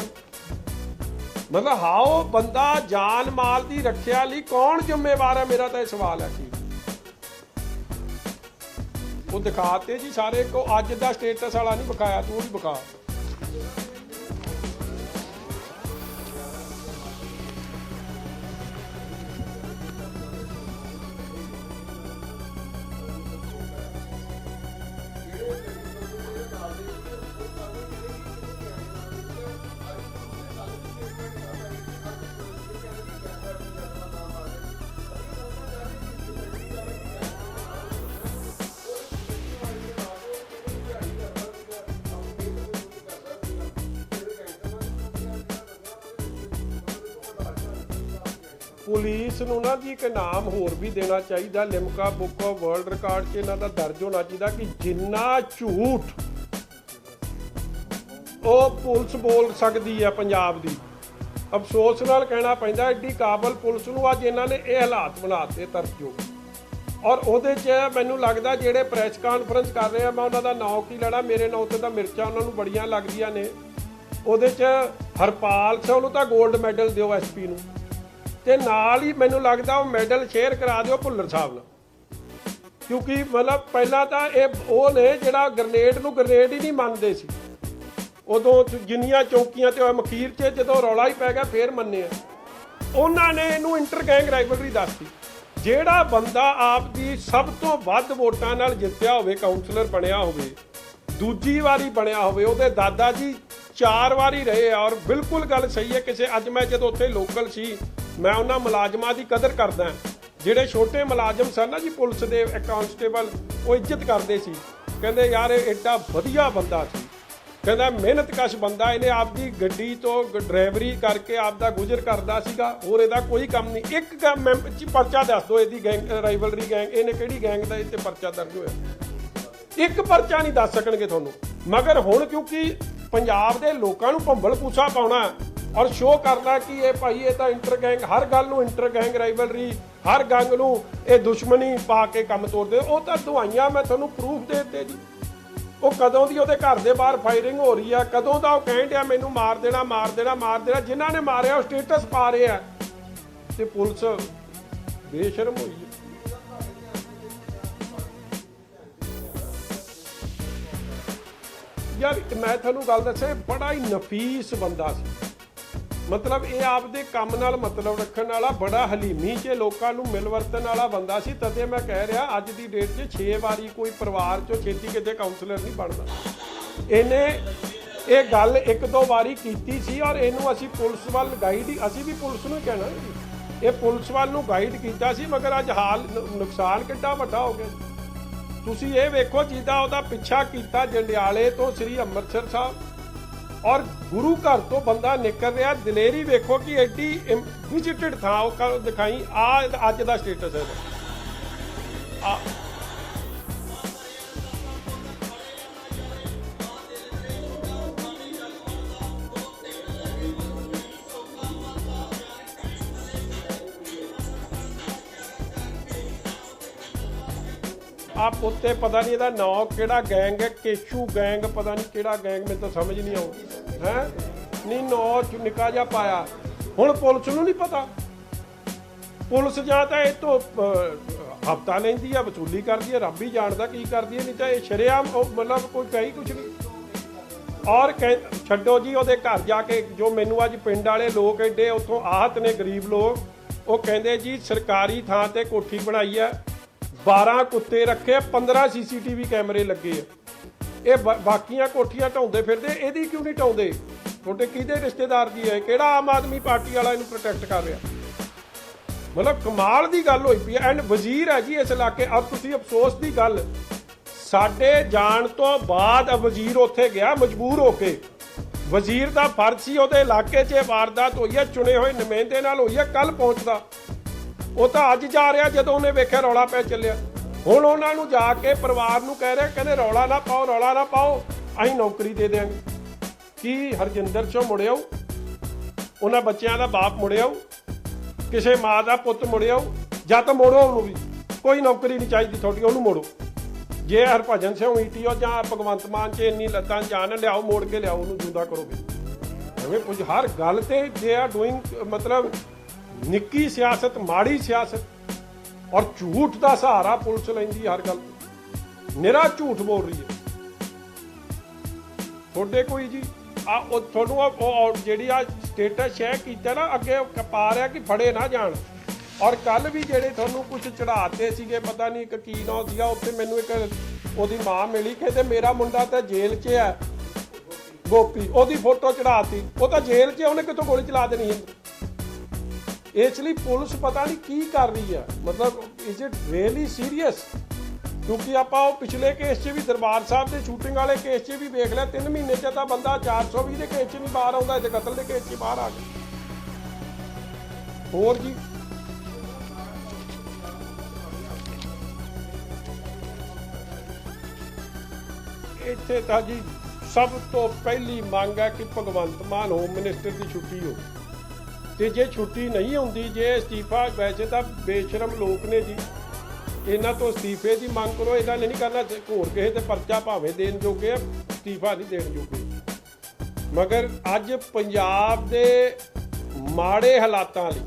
Speaker 1: ਮਤਲਬ ਹਾਓ ਬੰਦਾ, ਜਾਨ ਮਾਲ ਦੀ ਰੱਖਿਆ ਲਈ ਕੌਣ ਜ਼ਿੰਮੇਵਾਰ ਹੈ? ਮੇਰਾ ਤਾਂ ਇਹ ਸਵਾਲ ਹੈ ਕਿ ਉਹ ਦਿਖਾਤੇ ਜੀ ਸਾਰੇ, ਕੋ ਅੱਜ ਦਾ ਸਟੇਟਸ ਵਾਲਾ ਨਹੀਂ ਵਿਖਾਇਆ, ਤੂੰ ਉਹ ਵੀ ਵਿਖਾ। ਪੁਲਿਸ ਨੂੰ ਨਾ ਜੀ ਇੱਕ ਨਾਮ ਹੋਰ ਵੀ ਦੇਣਾ ਚਾਹੀਦਾ। Limca book of world record 'ਚ ਇਹਨਾਂ ਦਾ ਦਰਜ ਹੋਣਾ ਚਾਹੀਦਾ ਕਿ ਜਿੰਨਾ ਝੂਠ ਉਹ ਪੁਲਿਸ ਬੋਲ ਸਕਦੀ ਹੈ ਪੰਜਾਬ ਦੀ। ਅਫਸੋਸ ਨਾਲ ਕਹਿਣਾ ਪੈਂਦਾ, ਐਡੀ ਕਾਬਲ ਪੁਲਿਸ ਨੂੰ ਅੱਜ ਇਹਨਾਂ ਨੇ ਇਹ ਹਾਲਾਤ ਬਣਾਤੇ ਤਰਜੋ ਔਰ ਉਹਦੇ 'ਚ ਮੈਨੂੰ ਲੱਗਦਾ ਜਿਹੜੇ ਪ੍ਰੈਸ ਕਾਨਫਰੰਸ ਕਰ ਰਹੇ ਆ, ਮੈਂ ਉਹਨਾਂ ਦਾ ਨਾਂ ਕੀ ਲੈਣਾ, ਮੇਰੇ ਨਾਂ ਉੱਤੇ ਤਾਂ ਮਿਰਚਾਂ ਉਹਨਾਂ ਨੂੰ ਬੜੀਆਂ ਲੱਗਦੀਆਂ ਨੇ। ਉਹਦੇ 'ਚ ਹਰਪਾਲ ਸਿੰਘ ਨੂੰ ਤਾਂ 골ਡ ਮੈਡਲ ਦਿਓ ਐਸਪੀ ਨੂੰ। ਤੇ ਨਾਲ ਹੀ ਮੈਨੂੰ ਲੱਗਦਾ ਉਹ ਮੈਡਲ ਸ਼ੇਅਰ ਕਰਾ ਦਿਓ ਭੁੱਲਰ ਸਾਹਿਬ ਨਾਲ ਕਿਉਂਕਿ ਮਤਲਬ ਪਹਿਲਾਂ ਤਾਂ ਇਹ ਉਹ ਨੇ ਜਿਹੜਾ ਗ੍ਰਨੇਡ ਨੂੰ ਗ੍ਰਨੇਡ ਹੀ ਨਹੀਂ ਮੰਨਦੇ ਸੀ। ਉਦੋਂ ਜਿੰਨੀਆਂ ਚੌਕੀਆਂ ਤੇ ਉਹ ਮਖੀਰ 'ਚ ਜਦੋਂ ਰੌਲਾ ਹੀ ਪੈ ਗਿਆ, ਫੇਰ ਮੰਨੇ ਆ। ਉਹਨਾਂ ਨੇ ਇਹਨੂੰ ਇੰਟਰ ਗੈਂਗ ਰਾਈਵਲਰੀ ਦੱਸਤੀ। ਜਿਹੜਾ ਬੰਦਾ ਆਪ ਦੀ ਸਭ ਤੋਂ ਵੱਧ ਵੋਟਾਂ ਨਾਲ ਜਿੱਤਿਆ ਹੋਵੇ ਕਾਉਂਸਲਰ ਬਣਿਆ ਹੋਵੇ, ਦੂਜੀ ਵਾਰੀ ਬਣਿਆ ਹੋਵੇ, ਉਹਦੇ ਦਾਦਾ ਜੀ ਚਾਰ ਵਾਰੀ ਰਹੇ ਆ ਔਰ ਬਿਲਕੁਲ ਗੱਲ ਸਹੀ ਹੈ, ਕਿਸੇ ਅੱਜ ਮੈਂ ਜਦੋਂ ਉੱਥੇ ਲੋਕਲ ਸੀ ਮੈਂ ਉਹਨਾਂ ਮੁਲਾਜ਼ਮਾਂ ਦੀ ਕਦਰ ਕਰਦਾ ਜਿਹੜੇ ਛੋਟੇ ਮੁਲਾਜ਼ਮ ਸਨ ਨਾ ਜੀ, ਪੁਲਿਸ ਦੇ ਕਾਂਸਟੇਬਲ ਉਹ ਇੱਜ਼ਤ ਕਰਦੇ ਸੀ। ਕਹਿੰਦੇ, ਯਾਰ, ਇਹ ਐਡਾ ਵਧੀਆ ਬੰਦਾ ਸੀ। ਕਹਿੰਦਾ ਮਿਹਨਤਕਸ਼ ਬੰਦਾ, ਇਹਨੇ ਆਪਦੀ ਗੱਡੀ ਤੋਂ ਡਰਾਈਵਰੀ ਕਰਕੇ ਆਪਦਾ ਗੁਜ਼ਰ ਕਰਦਾ ਸੀਗਾ। ਹੋਰ ਇਹਦਾ ਕੋਈ ਕੰਮ ਨਹੀਂ। ਇੱਕ ਕੰਮ ਮੈਂ ਚ ਪਰਚਾ ਦੱਸ ਦਿਓ, ਇਹਦੀ ਗੈਂਗ, ਰਾਈਵਲਰੀ ਗੈਂਗ, ਇਹਨੇ ਕਿਹੜੀ ਗੈਂਗ ਦਾ ਇੱਥੇ ਪਰਚਾ ਦਰਜ ਹੋਇਆ? ਇੱਕ ਪਰਚਾ ਨਹੀਂ ਦੱਸ ਸਕਣਗੇ ਤੁਹਾਨੂੰ। ਮਗਰ ਹੁਣ ਕਿਉਂਕਿ ਪੰਜਾਬ ਦੇ ਲੋਕਾਂ ਨੂੰ ਭੰਬਲ ਪੂਸਾ ਪਾਉਣਾ ਔਰ ਸ਼ੋਅ ਕਰਨਾ ਕਿ ਇਹ ਭਾਈ? ਇਹ ਤਾਂ ਇੰਟਰ ਗੈਂਗ ਹਰ ਗੱਲ ਨੂੰ ਇੰਟਰ ਗੈਂਗ ਰਾਈਵਲਰੀ ਹਰ ਗੰਗ ਨੂੰ ਇਹ ਦੁਸ਼ਮਣੀ ਪਾ ਕੇ ਕੰਮ ਤੋਰਦੇ ਉਹ ਤਾਂ ਦਵਾਈਆਂ ਮੈਂ ਤੁਹਾਨੂੰ ਪ੍ਰੂਫ ਦੇ ਦਿੱਤੇ ਜੀ। ਉਹ ਕਦੋਂ ਦੀ ਉਹਦੇ ਘਰ ਦੇ ਬਾਹਰ ਫਾਇਰਿੰਗ ਹੋ ਰਹੀ ਆ? ਕਦੋਂ ਦਾ ਉਹ ਕਹਿਣ ਡਿਆ ਮੈਨੂੰ ਮਾਰ ਦੇਣਾ ਮਾਰ ਦੇਣਾ ਮਾਰ ਦੇਣਾ। ਜਿਨ੍ਹਾਂ ਨੇ ਮਾਰਿਆ, ਉਹ ਸਟੇਟਸ ਪਾ ਰਹੇ ਆ। ਤੇ ਪੁਲਿਸ ਬੇਸ਼ਰਮ ਹੋਈ ਹੈ ਯਾਰ ਮੈਂ ਤੁਹਾਨੂੰ ਗੱਲ ਦੱਸਾਂ ਬੜਾ ਹੀ ਨਫੀਸ ਬੰਦਾ ਸੀ। ਮਤਲਬ ਇਹ ਆਪਦੇ ਕੰਮ ਨਾਲ ਮਤਲਬ ਰੱਖਣ ਵਾਲਾ, ਬੜਾ ਹਲੀਮੀ 'ਚ ਲੋਕਾਂ ਨੂੰ ਮਿਲਵਰਤਨ ਵਾਲਾ ਬੰਦਾ ਸੀ, ਤਦੇ ਮੈਂ ਕਹਿ ਰਿਹਾ ਅੱਜ ਦੀ ਡੇਟ 'ਚ 6 ਵਾਰੀ ਕੋਈ ਪਰਿਵਾਰ 'ਚੋਂ ਛੇਤੀ ਕਿਤੇ ਕਾਉਂਸਲਰ ਨਹੀਂ ਬਣਦਾ। ਇਹਨੇ ਇਹ ਗੱਲ ਇੱਕ ਦੋ ਵਾਰੀ ਕੀਤੀ ਸੀ ਔਰ ਇਹਨੂੰ ਅਸੀਂ ਪੁਲਿਸ ਵੱਲ ਗਾਈਡ ਅਸੀਂ ਵੀ ਪੁਲਿਸ ਨੂੰ ਹੀ ਕਹਿਣਾ ਇਹ ਪੁਲਿਸ ਵੱਲ ਨੂੰ ਗਾਈਡ ਕੀਤਾ ਸੀ, ਮਗਰ ਅੱਜ ਹਾਲ ਨੁਕਸਾਨ ਕਿੱਡਾ ਵੱਡਾ ਹੋ ਗਿਆ। ਤੁਸੀਂ ਇਹ ਵੇਖੋ ਜਿੱਦਾਂ ਉਹਦਾ ਪਿੱਛਾ ਕੀਤਾ ਜੰਡਿਆਲੇ ਤੋਂ ਸ੍ਰੀ ਅੰਮ੍ਰਿਤਸਰ ਸਾਹਿਬ। ਔਰ ਗੁਰੂ ਘਰ ਤੋਂ ਬੰਦਾ ਨਿਕਲ ਰਿਹਾ, ਦਲੇਰੀ ਵੇਖੋ ਕਿ ਐਡੀ ਵਿਜ਼ਿਟਡ ਥਾਂ, ਉਹ ਕੱਲ੍ਹ ਦਿਖਾਈ, ਆ ਅੱਜ ਦਾ ਸਟੇਟਸ ਹੈ ਇਹਦਾ। ਆ ਆਪ ਉੱਤੇ ਪਤਾ ਨਹੀਂ ਇਹਦਾ ਨਾਂ ਕਿਹੜਾ ਗੈਂਗ ਹੈ, ਕੇਸ਼ੂ ਗੈਂਗ ਪਤਾ ਨਹੀਂ ਕਿਹੜਾ ਗੈਂਗ ਮੈਨੂੰ ਤਾਂ ਸਮਝ ਨਹੀਂ ਆਉ ਹੈ? ਨਹੀਂ ਨਾਂ ਨਿਕਾ ਜਾ ਪਾਇਆ। ਹੁਣ ਪੁਲਿਸ ਨੂੰ ਨਹੀਂ ਪਤਾ। ਪੁਲਿਸ ਜਾਂ ਤਾਂ ਇਹ ਤੋਂ ਹਫਤਾ ਲੈਂਦੀ ਆ ਵਸੂਲੀ ਕਰਦੀ ਆ ਰੱਬ ਹੀ ਜਾਣਦਾ ਕੀ ਕਰਦੀ ਹੈ ਨਹੀਂ ਤਾਂ ਇਹ ਸ਼ਰੇਆਮ ਮਤਲਬ ਕੋਈ ਕਹੀ ਕੁਛ ਨਹੀਂ ਔਰ ਕਹਿ- ਛੱਡੋ ਜੀ ਉਹਦੇ ਘਰ ਜਾ ਕੇ ਜੋ ਮੈਨੂੰ ਅੱਜ ਪਿੰਡ ਵਾਲੇ ਲੋਕ ਐਡੇ ਉੱਥੋਂ ਆਹਤ ਨੇ ਗਰੀਬ ਲੋਕ ਉਹ ਕਹਿੰਦੇ ਜੀ ਸਰਕਾਰੀ ਥਾਂ ਤੇ ਕੋਠੀ ਬਣਾਈ ਆ 12 ਕੁੱਤੇ ਰੱਖੇ ਆ, 15 ਸੀਸੀਟੀਵੀ ਕੈਮਰੇ ਲੱਗੇ ਆ। ਇਹ ਬਾਕੀਆਂ ਕੋਠੀਆਂ ਢਾਉਂਦੇ ਫਿਰਦੇ, ਇਹਦੀ ਕਿਉਂ ਨਹੀਂ ਢਾਉਂਦੇ? ਤੁਹਾਡੇ ਕਿਹਦੇ ਰਿਸ਼ਤੇਦਾਰ ਦੀ ਹੈ? ਕਿਹੜਾ ਆਮ ਆਦਮੀ ਪਾਰਟੀ ਵਾਲਾ ਇਹਨੂੰ ਪ੍ਰੋਟੈਕਟ ਕਰ ਰਿਹਾ? ਮਤਲਬ ਕਮਾਲ ਦੀ ਗੱਲ ਹੋਈ ਪਈ ਐਂਡ ਵਜ਼ੀਰ ਹੈ ਜੀ ਇਸ ਇਲਾਕੇ। ਅਬ ਤੁਸੀਂ ਅਫਸੋਸ ਦੀ ਗੱਲ, ਸਾਡੇ ਜਾਣ ਤੋਂ ਬਾਅਦ ਵਜ਼ੀਰ ਉੱਥੇ ਗਿਆ, ਮਜਬੂਰ ਹੋ ਕੇ। ਵਜ਼ੀਰ ਦਾ ਫਰਜ਼ ਸੀ, ਉਹਦੇ ਇਲਾਕੇ 'ਚ ਇਹ ਵਾਰਦਾਤ ਹੋਈ ਹੈ, ਚੁਣੇ ਹੋਏ ਨੁਮਾਇੰਦੇ ਨਾਲ ਹੋਈ ਹੈ ਕੱਲ ਪਹੁੰਚਦਾ। ਉਹ ਤਾਂ ਅੱਜ ਜਾ ਰਿਹਾ ਜਦੋਂ ਉਹਨੇ ਵੇਖਿਆ ਰੌਲਾ ਪੈ ਚੱਲਿਆ। ਹੁਣ ਉਹਨਾਂ ਨੂੰ ਜਾ ਕੇ ਪਰਿਵਾਰ ਨੂੰ ਕਹਿ ਰਿਹਾ, ਕਹਿੰਦੇ ਰੌਲਾ ਨਾ ਪਾਓ, ਰੌਲਾ ਨਾ ਪਾਓ, ਅਸੀਂ ਨੌਕਰੀ ਦੇ ਦੇਾਂਗੇ ਕੀ ਹਰਜਿੰਦਰ ਚੋਂ ਮੁੜਿਓ ਉਹਨਾਂ ਬੱਚਿਆਂ ਦਾ ਬਾਪ ਮੁੜਿਓ ਕਿਸੇ ਮਾਂ ਦਾ ਪੁੱਤ ਮੁੜਿਓ ਜਾਂ ਤਾਂ ਮੋੜੋ ਉਹਨੂੰ ਵੀ। ਕੋਈ ਨੌਕਰੀ ਨਹੀਂ ਚਾਹੀਦੀ ਤੁਹਾਡੀ, ਉਹਨੂੰ ਮੋੜੋ। ਜੇ ਹਰਭਜਨ ਸਿੰਘ ਈਟੀਓ ਜਾਂ ਭਗਵੰਤ ਮਾਨ ਚ ਇੰਨੀ ਲੱਤਾਂ ਜਾਨ ਲਿਆਓ, ਮੋੜ ਕੇ ਲਿਆਓ, ਉਹਨੂੰ ਜੁਦਾ ਕਰੋਗੇ ਐਵੇਂ ਕੁਝ ਹਰ ਗੱਲ ਤੇ ਦੇ ਆ ਡੂਇੰਗ ਮਤਲਬ ਨਿੱਕੀ ਸਿਆਸਤ, ਮਾੜੀ ਸਿਆਸਤ ਔਰ ਝੂਠ ਦਾ ਸਹਾਰਾ ਪੁਲਿਸ ਲੈਂਦੀ ਹੈ ਹਰ ਗੱਲ ਤੇ। ਨਿਰਾ ਝੂਠ ਬੋਲ ਰਹੀ ਹੈ। ਤੁਹਾਡੇ ਕੋਈ ਜੀ, ਆ ਉਹ ਤੁਹਾਨੂੰ ਉਹ- ਜਿਹੜੀ ਆ ਸਟੇਟਸ ਸ਼ੇਅਰ ਕੀਤਾ ਨਾ, ਅੱਗੇ ਪਾ ਰਿਹਾ ਕਿ ਫੜੇ ਨਾ ਜਾਣ। ਔਰ ਕੱਲ ਵੀ ਜਿਹੜੇ ਤੁਹਾਨੂੰ ਕੁਝ ਚੜਾਤੇ ਸੀਗੇ, ਪਤਾ ਨਹੀਂ ਇੱਕ ਕੀ ਨਾਂ ਸੀਗਾ, ਉੱਥੇ ਮੈਨੂੰ ਇੱਕ ਉਹਦੀ ਮਾਂ ਮਿਲੀ, ਕਹਿੰਦੇ ਮੇਰਾ ਮੁੰਡਾ ਤਾਂ ਜੇਲ੍ਹ 'ਚ ਹੈ। ਗੋਪੀ, ਉਹਦੀ ਫੋਟੋ ਚੜਾਤੀ ਉਹ ਤਾਂ ਜੇਲ੍ਹ 'ਚ ਉਹਨੇ ਕਿੱਥੋਂ ਗੋਲੀ ਚਲਾ ਦੇਣੀ ਹੈ? ਇਸ ਲਈ ਪੁਲਿਸ ਪਤਾ ਨਹੀਂ ਕੀ ਕਰ ਰਹੀ ਹੈ ਮਤਲਬ ਇਜ਼ ਇਟ ਰੀਅਲੀ ਸੀਰੀਅਸ ਕਿਉਂਕਿ ਆਪਾਂ ਉਹ ਪਿਛਲੇ ਕੇਸ 'ਚ ਵੀ ਦਰਬਾਰ ਸਾਹਿਬ ਦੇ ਸ਼ੂਟਿੰਗ ਵਾਲੇ ਕੇਸ 'ਚ ਵੀ ਵੇਖ ਲਿਆ 3 ਮਹੀਨੇ 'ਚ ਤਾਂ ਬੰਦਾ 420 ਦੇ ਕੇਸ 'ਚ ਵੀ ਬਾਹਰ ਆਉਂਦਾ ਤੇ ਕਤਲ ਦੇ ਕੇਸ 'ਚ ਬਾਹਰ ਆ ਗਿਆ। ਹੋਰ ਜੀ? ਇੱਥੇ ਤਾਂ ਜੀ ਸਭ ਤੋਂ ਪਹਿਲੀ ਮੰਗ ਹੈ ਕਿ ਭਗਵੰਤ ਮਾਨ ਹੋਮ ਮਿਨਿਸਟਰ ਦੀ ਛੁੱਟੀ ਹੋ ਤੇ ਜੇ ਛੁੱਟੀ ਨਹੀਂ ਹੁੰਦੀ ਜੇ ਅਸਤੀਫਾ ਵੈਸੇ ਤਾਂ ਬੇਸ਼ਰਮ ਲੋਕ ਨੇ ਜੀ। ਇਹਨਾਂ ਤੋਂ ਅਸਤੀਫੇ ਦੀ ਮੰਗ ਕਰੋ ਇਹਨਾਂ ਨੇ ਨਹੀਂ ਕਰਨਾ ਹੋਰ ਕਿਸੇ ਤੇ ਪਰਚਾ ਭਾਵੇਂ ਦੇਣ ਜੋਗੇ ਆ, ਅਸਤੀਫਾ ਨਹੀਂ ਦੇਣ ਜੋਗੇ। ਮਗਰ ਅੱਜ ਪੰਜਾਬ ਦੇ ਮਾੜੇ ਹਾਲਾਤਾਂ ਲਈ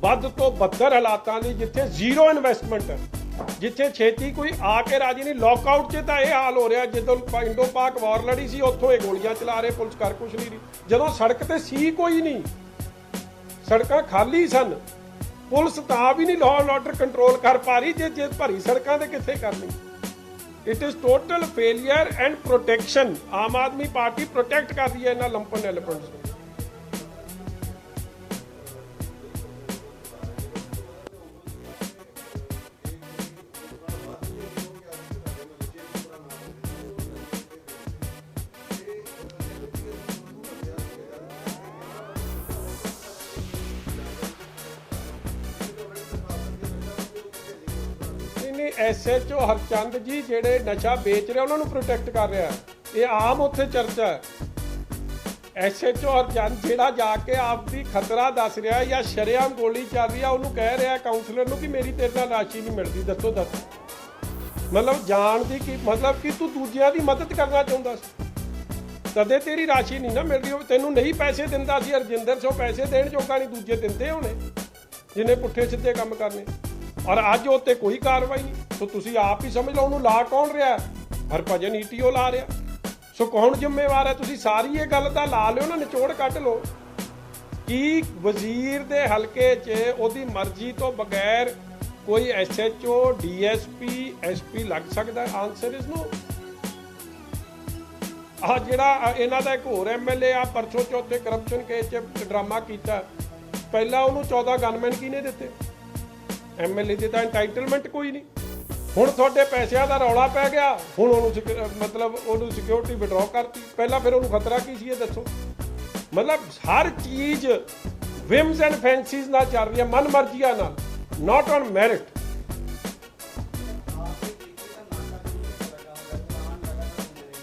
Speaker 1: ਵੱਧ ਤੋਂ ਬੱਤਰ ਹਾਲਾਤਾਂ ਲਈ ਜਿੱਥੇ ਜ਼ੀਰੋ ਇਨਵੈਸਟਮੈਂਟ ਹੈ ਜਿੱਥੇ ਛੇਤੀ ਕੋਈ ਆ ਕੇ ਰਾਜੀ ਨਹੀਂ ਲੌਕਆਊਟ 'ਚ ਤਾਂ ਇਹ ਹਾਲ ਹੋ ਰਿਹਾ ਜਦੋਂ ਇੰਡੋ ਪਾਕ ਵਾਰ ਲੜੀ ਸੀ ਉੱਥੋਂ ਇਹ ਗੋਲੀਆਂ ਚਲਾ ਰਹੇ ਪੁਲਿਸ ਕਰ ਕੁਛ ਨਹੀਂ ਰਹੀ। ਜਦੋਂ ਸੜਕ ਤੇ ਸੀ ਕੋਈ ਨਹੀਂ ਸੜਕਾਂ ਖਾਲੀ ਸਨ। ਪੁਲਿਸ ਤਾਂ ਵੀ ਨਹੀਂ ਲਾਅ ਐਂਡ ਆਰਡਰ ਕੰਟਰੋਲ ਕਰ ਪਾ ਰਹੀ ਜੇ ਜੇ ਭਰੀ ਸੜਕਾਂ ਤੇ ਕਿੱਥੇ ਕਰਨੀ। It is total failure and protection Aam Aadmi Party protect ਕਰਦੀ ਹੈ ਇਹਨਾਂ ਲੰਪਨ ਐਲੀਫੈਂਟਸ ਨੂੰ ਐਸਐਚਓ ਹਰਚੰਦ ਜੀ ਜਿਹੜੇ ਨਸ਼ਾ ਵੇਚ ਰਹੇ, ਉਹਨਾਂ ਨੂੰ ਪ੍ਰੋਟੈਕਟ ਕਰ ਰਿਹਾ ਇਹ ਆਮ ਉੱਥੇ ਚਰਚਾ ਹੈ। ਐਸਐਚਓ ਹਰਚੰਦ ਜਿਹੜਾ ਜਾ ਕੇ ਆਪਦੀ ਖਤਰਾ ਦੱਸ ਰਿਹਾ ਜਾਂ ਸ਼ਰੇਆਮ ਗੋਲੀ ਚੱਲ ਰਹੀ ਆ, ਉਹਨੂੰ ਕਹਿ ਰਿਹਾ ਕਾਉਂਸਲਰ ਨੂੰ ਕਿ ਮੇਰੀ ਤੇਰੇ ਨਾਲ ਰਾਸ਼ੀ ਨਹੀਂ ਮਿਲਦੀ, ਦੱਸੋ, ਦੱਸ। ਮਤਲਬ ਜਾਣ ਦੀ ਕੀ, ਮਤਲਬ ਕਿ ਤੂੰ ਦੂਜਿਆਂ ਦੀ ਮਦਦ ਕਰਨਾ ਚਾਹੁੰਦਾ ਸੀ। ਤਦੇ ਤੇਰੀ ਰਾਸ਼ੀ ਨਹੀਂ ਨਾ ਮਿਲਦੀ, ਉਹ ਤੈਨੂੰ ਨਹੀਂ ਪੈਸੇ ਦਿੰਦਾ ਸੀ ਅਰਜਿੰਦਰ ਸੋ ਪੈਸੇ ਦੇਣ ਜੋਗਾ ਨਹੀਂ ਦੂਜੇ ਦਿੰਦੇ ਹੋਣੇ ਜਿਹਨੇ ਪੁੱਠੇ ਸਿੱਧੇ ਕੰਮ ਕਰਨੇ। ਔਰ ਅੱਜ ਉਹ ਤੇ ਕੋਈ ਕਾਰਵਾਈ ਨਹੀਂ। ਸੋ ਤੁਸੀਂ ਆਪ ਹੀ ਸਮਝ ਲਓ ਉਹਨੂੰ ਲਾ ਕੌਣ ਰਿਹਾ ਹਰਭਜਨ ਈਟੀਓ ਲਾ ਰਿਹਾ। ਸੋ ਕੌਣ ਜ਼ਿੰਮੇਵਾਰ ਹੈ? ਤੁਸੀਂ ਸਾਰੀ ਇਹ ਗੱਲ ਤਾਂ ਲਾ ਲਿਓ ਨਾ, ਨਿਚੋੜ ਕੱਢ ਲਓ। ਕਿ ਵਜ਼ੀਰ ਦੇ ਹਲਕੇ 'ਚ ਉਹਦੀ ਮਰਜ਼ੀ ਤੋਂ ਬਗੈਰ ਕੋਈ ਐਸਐਚਓ ਡੀਐਸਪੀ ਐਸਪੀ ਲੱਗ ਸਕਦਾ ਆਨਸਰ ਇਜ਼ ਨੋ ਆ ਜਿਹੜਾ ਇਹਨਾਂ ਦਾ ਇੱਕ ਹੋਰ ਐਮਐਲਏ ਆ, ਪਰਸੋਂ ਚੌਥੇ ਕਰਪਸ਼ਨ ਕੇਸ 'ਚ ਡਰਾਮਾ ਕੀਤਾ। ਪਹਿਲਾਂ ਉਹਨੂੰ 14 ਗਨਮੈਨ ਕਿਹਨੇ ਦਿੱਤੇ? ਐਮਐਲਏ ਦੀ ਤਾਂ ਐਂਟਾਈਟਲਮੈਂਟ ਕੋਈ ਨਹੀਂ। ਹੁਣ ਤੁਹਾਡੇ ਪੈਸਿਆਂ ਦਾ ਰੌਲਾ ਪੈ ਗਿਆ। ਹੁਣ ਉਹਨੂੰ ਸਿਕ- ਮਤਲਬ ਉਹਨੂੰ ਸਿਕਿਉਰਿਟੀ ਵਿਡਰਾਅ ਕਰਤੀ। ਪਹਿਲਾਂ ਫਿਰ ਉਹਨੂੰ ਖਤਰਾ ਕੀ ਸੀ ਇਹ ਦੱਸੋ? ਮਤਲਬ ਹਰ ਚੀਜ਼ ਵਿਮਸ ਐਂਡ ਫੈਂਸੀਜ਼ ਨਾਲ ਚੱਲ ਰਹੀ ਹੈ ਮਨ ਮਰਜ਼ੀਆਂ ਨਾਲ ਨਾਟ ਔਨ ਮੈਰਿਟ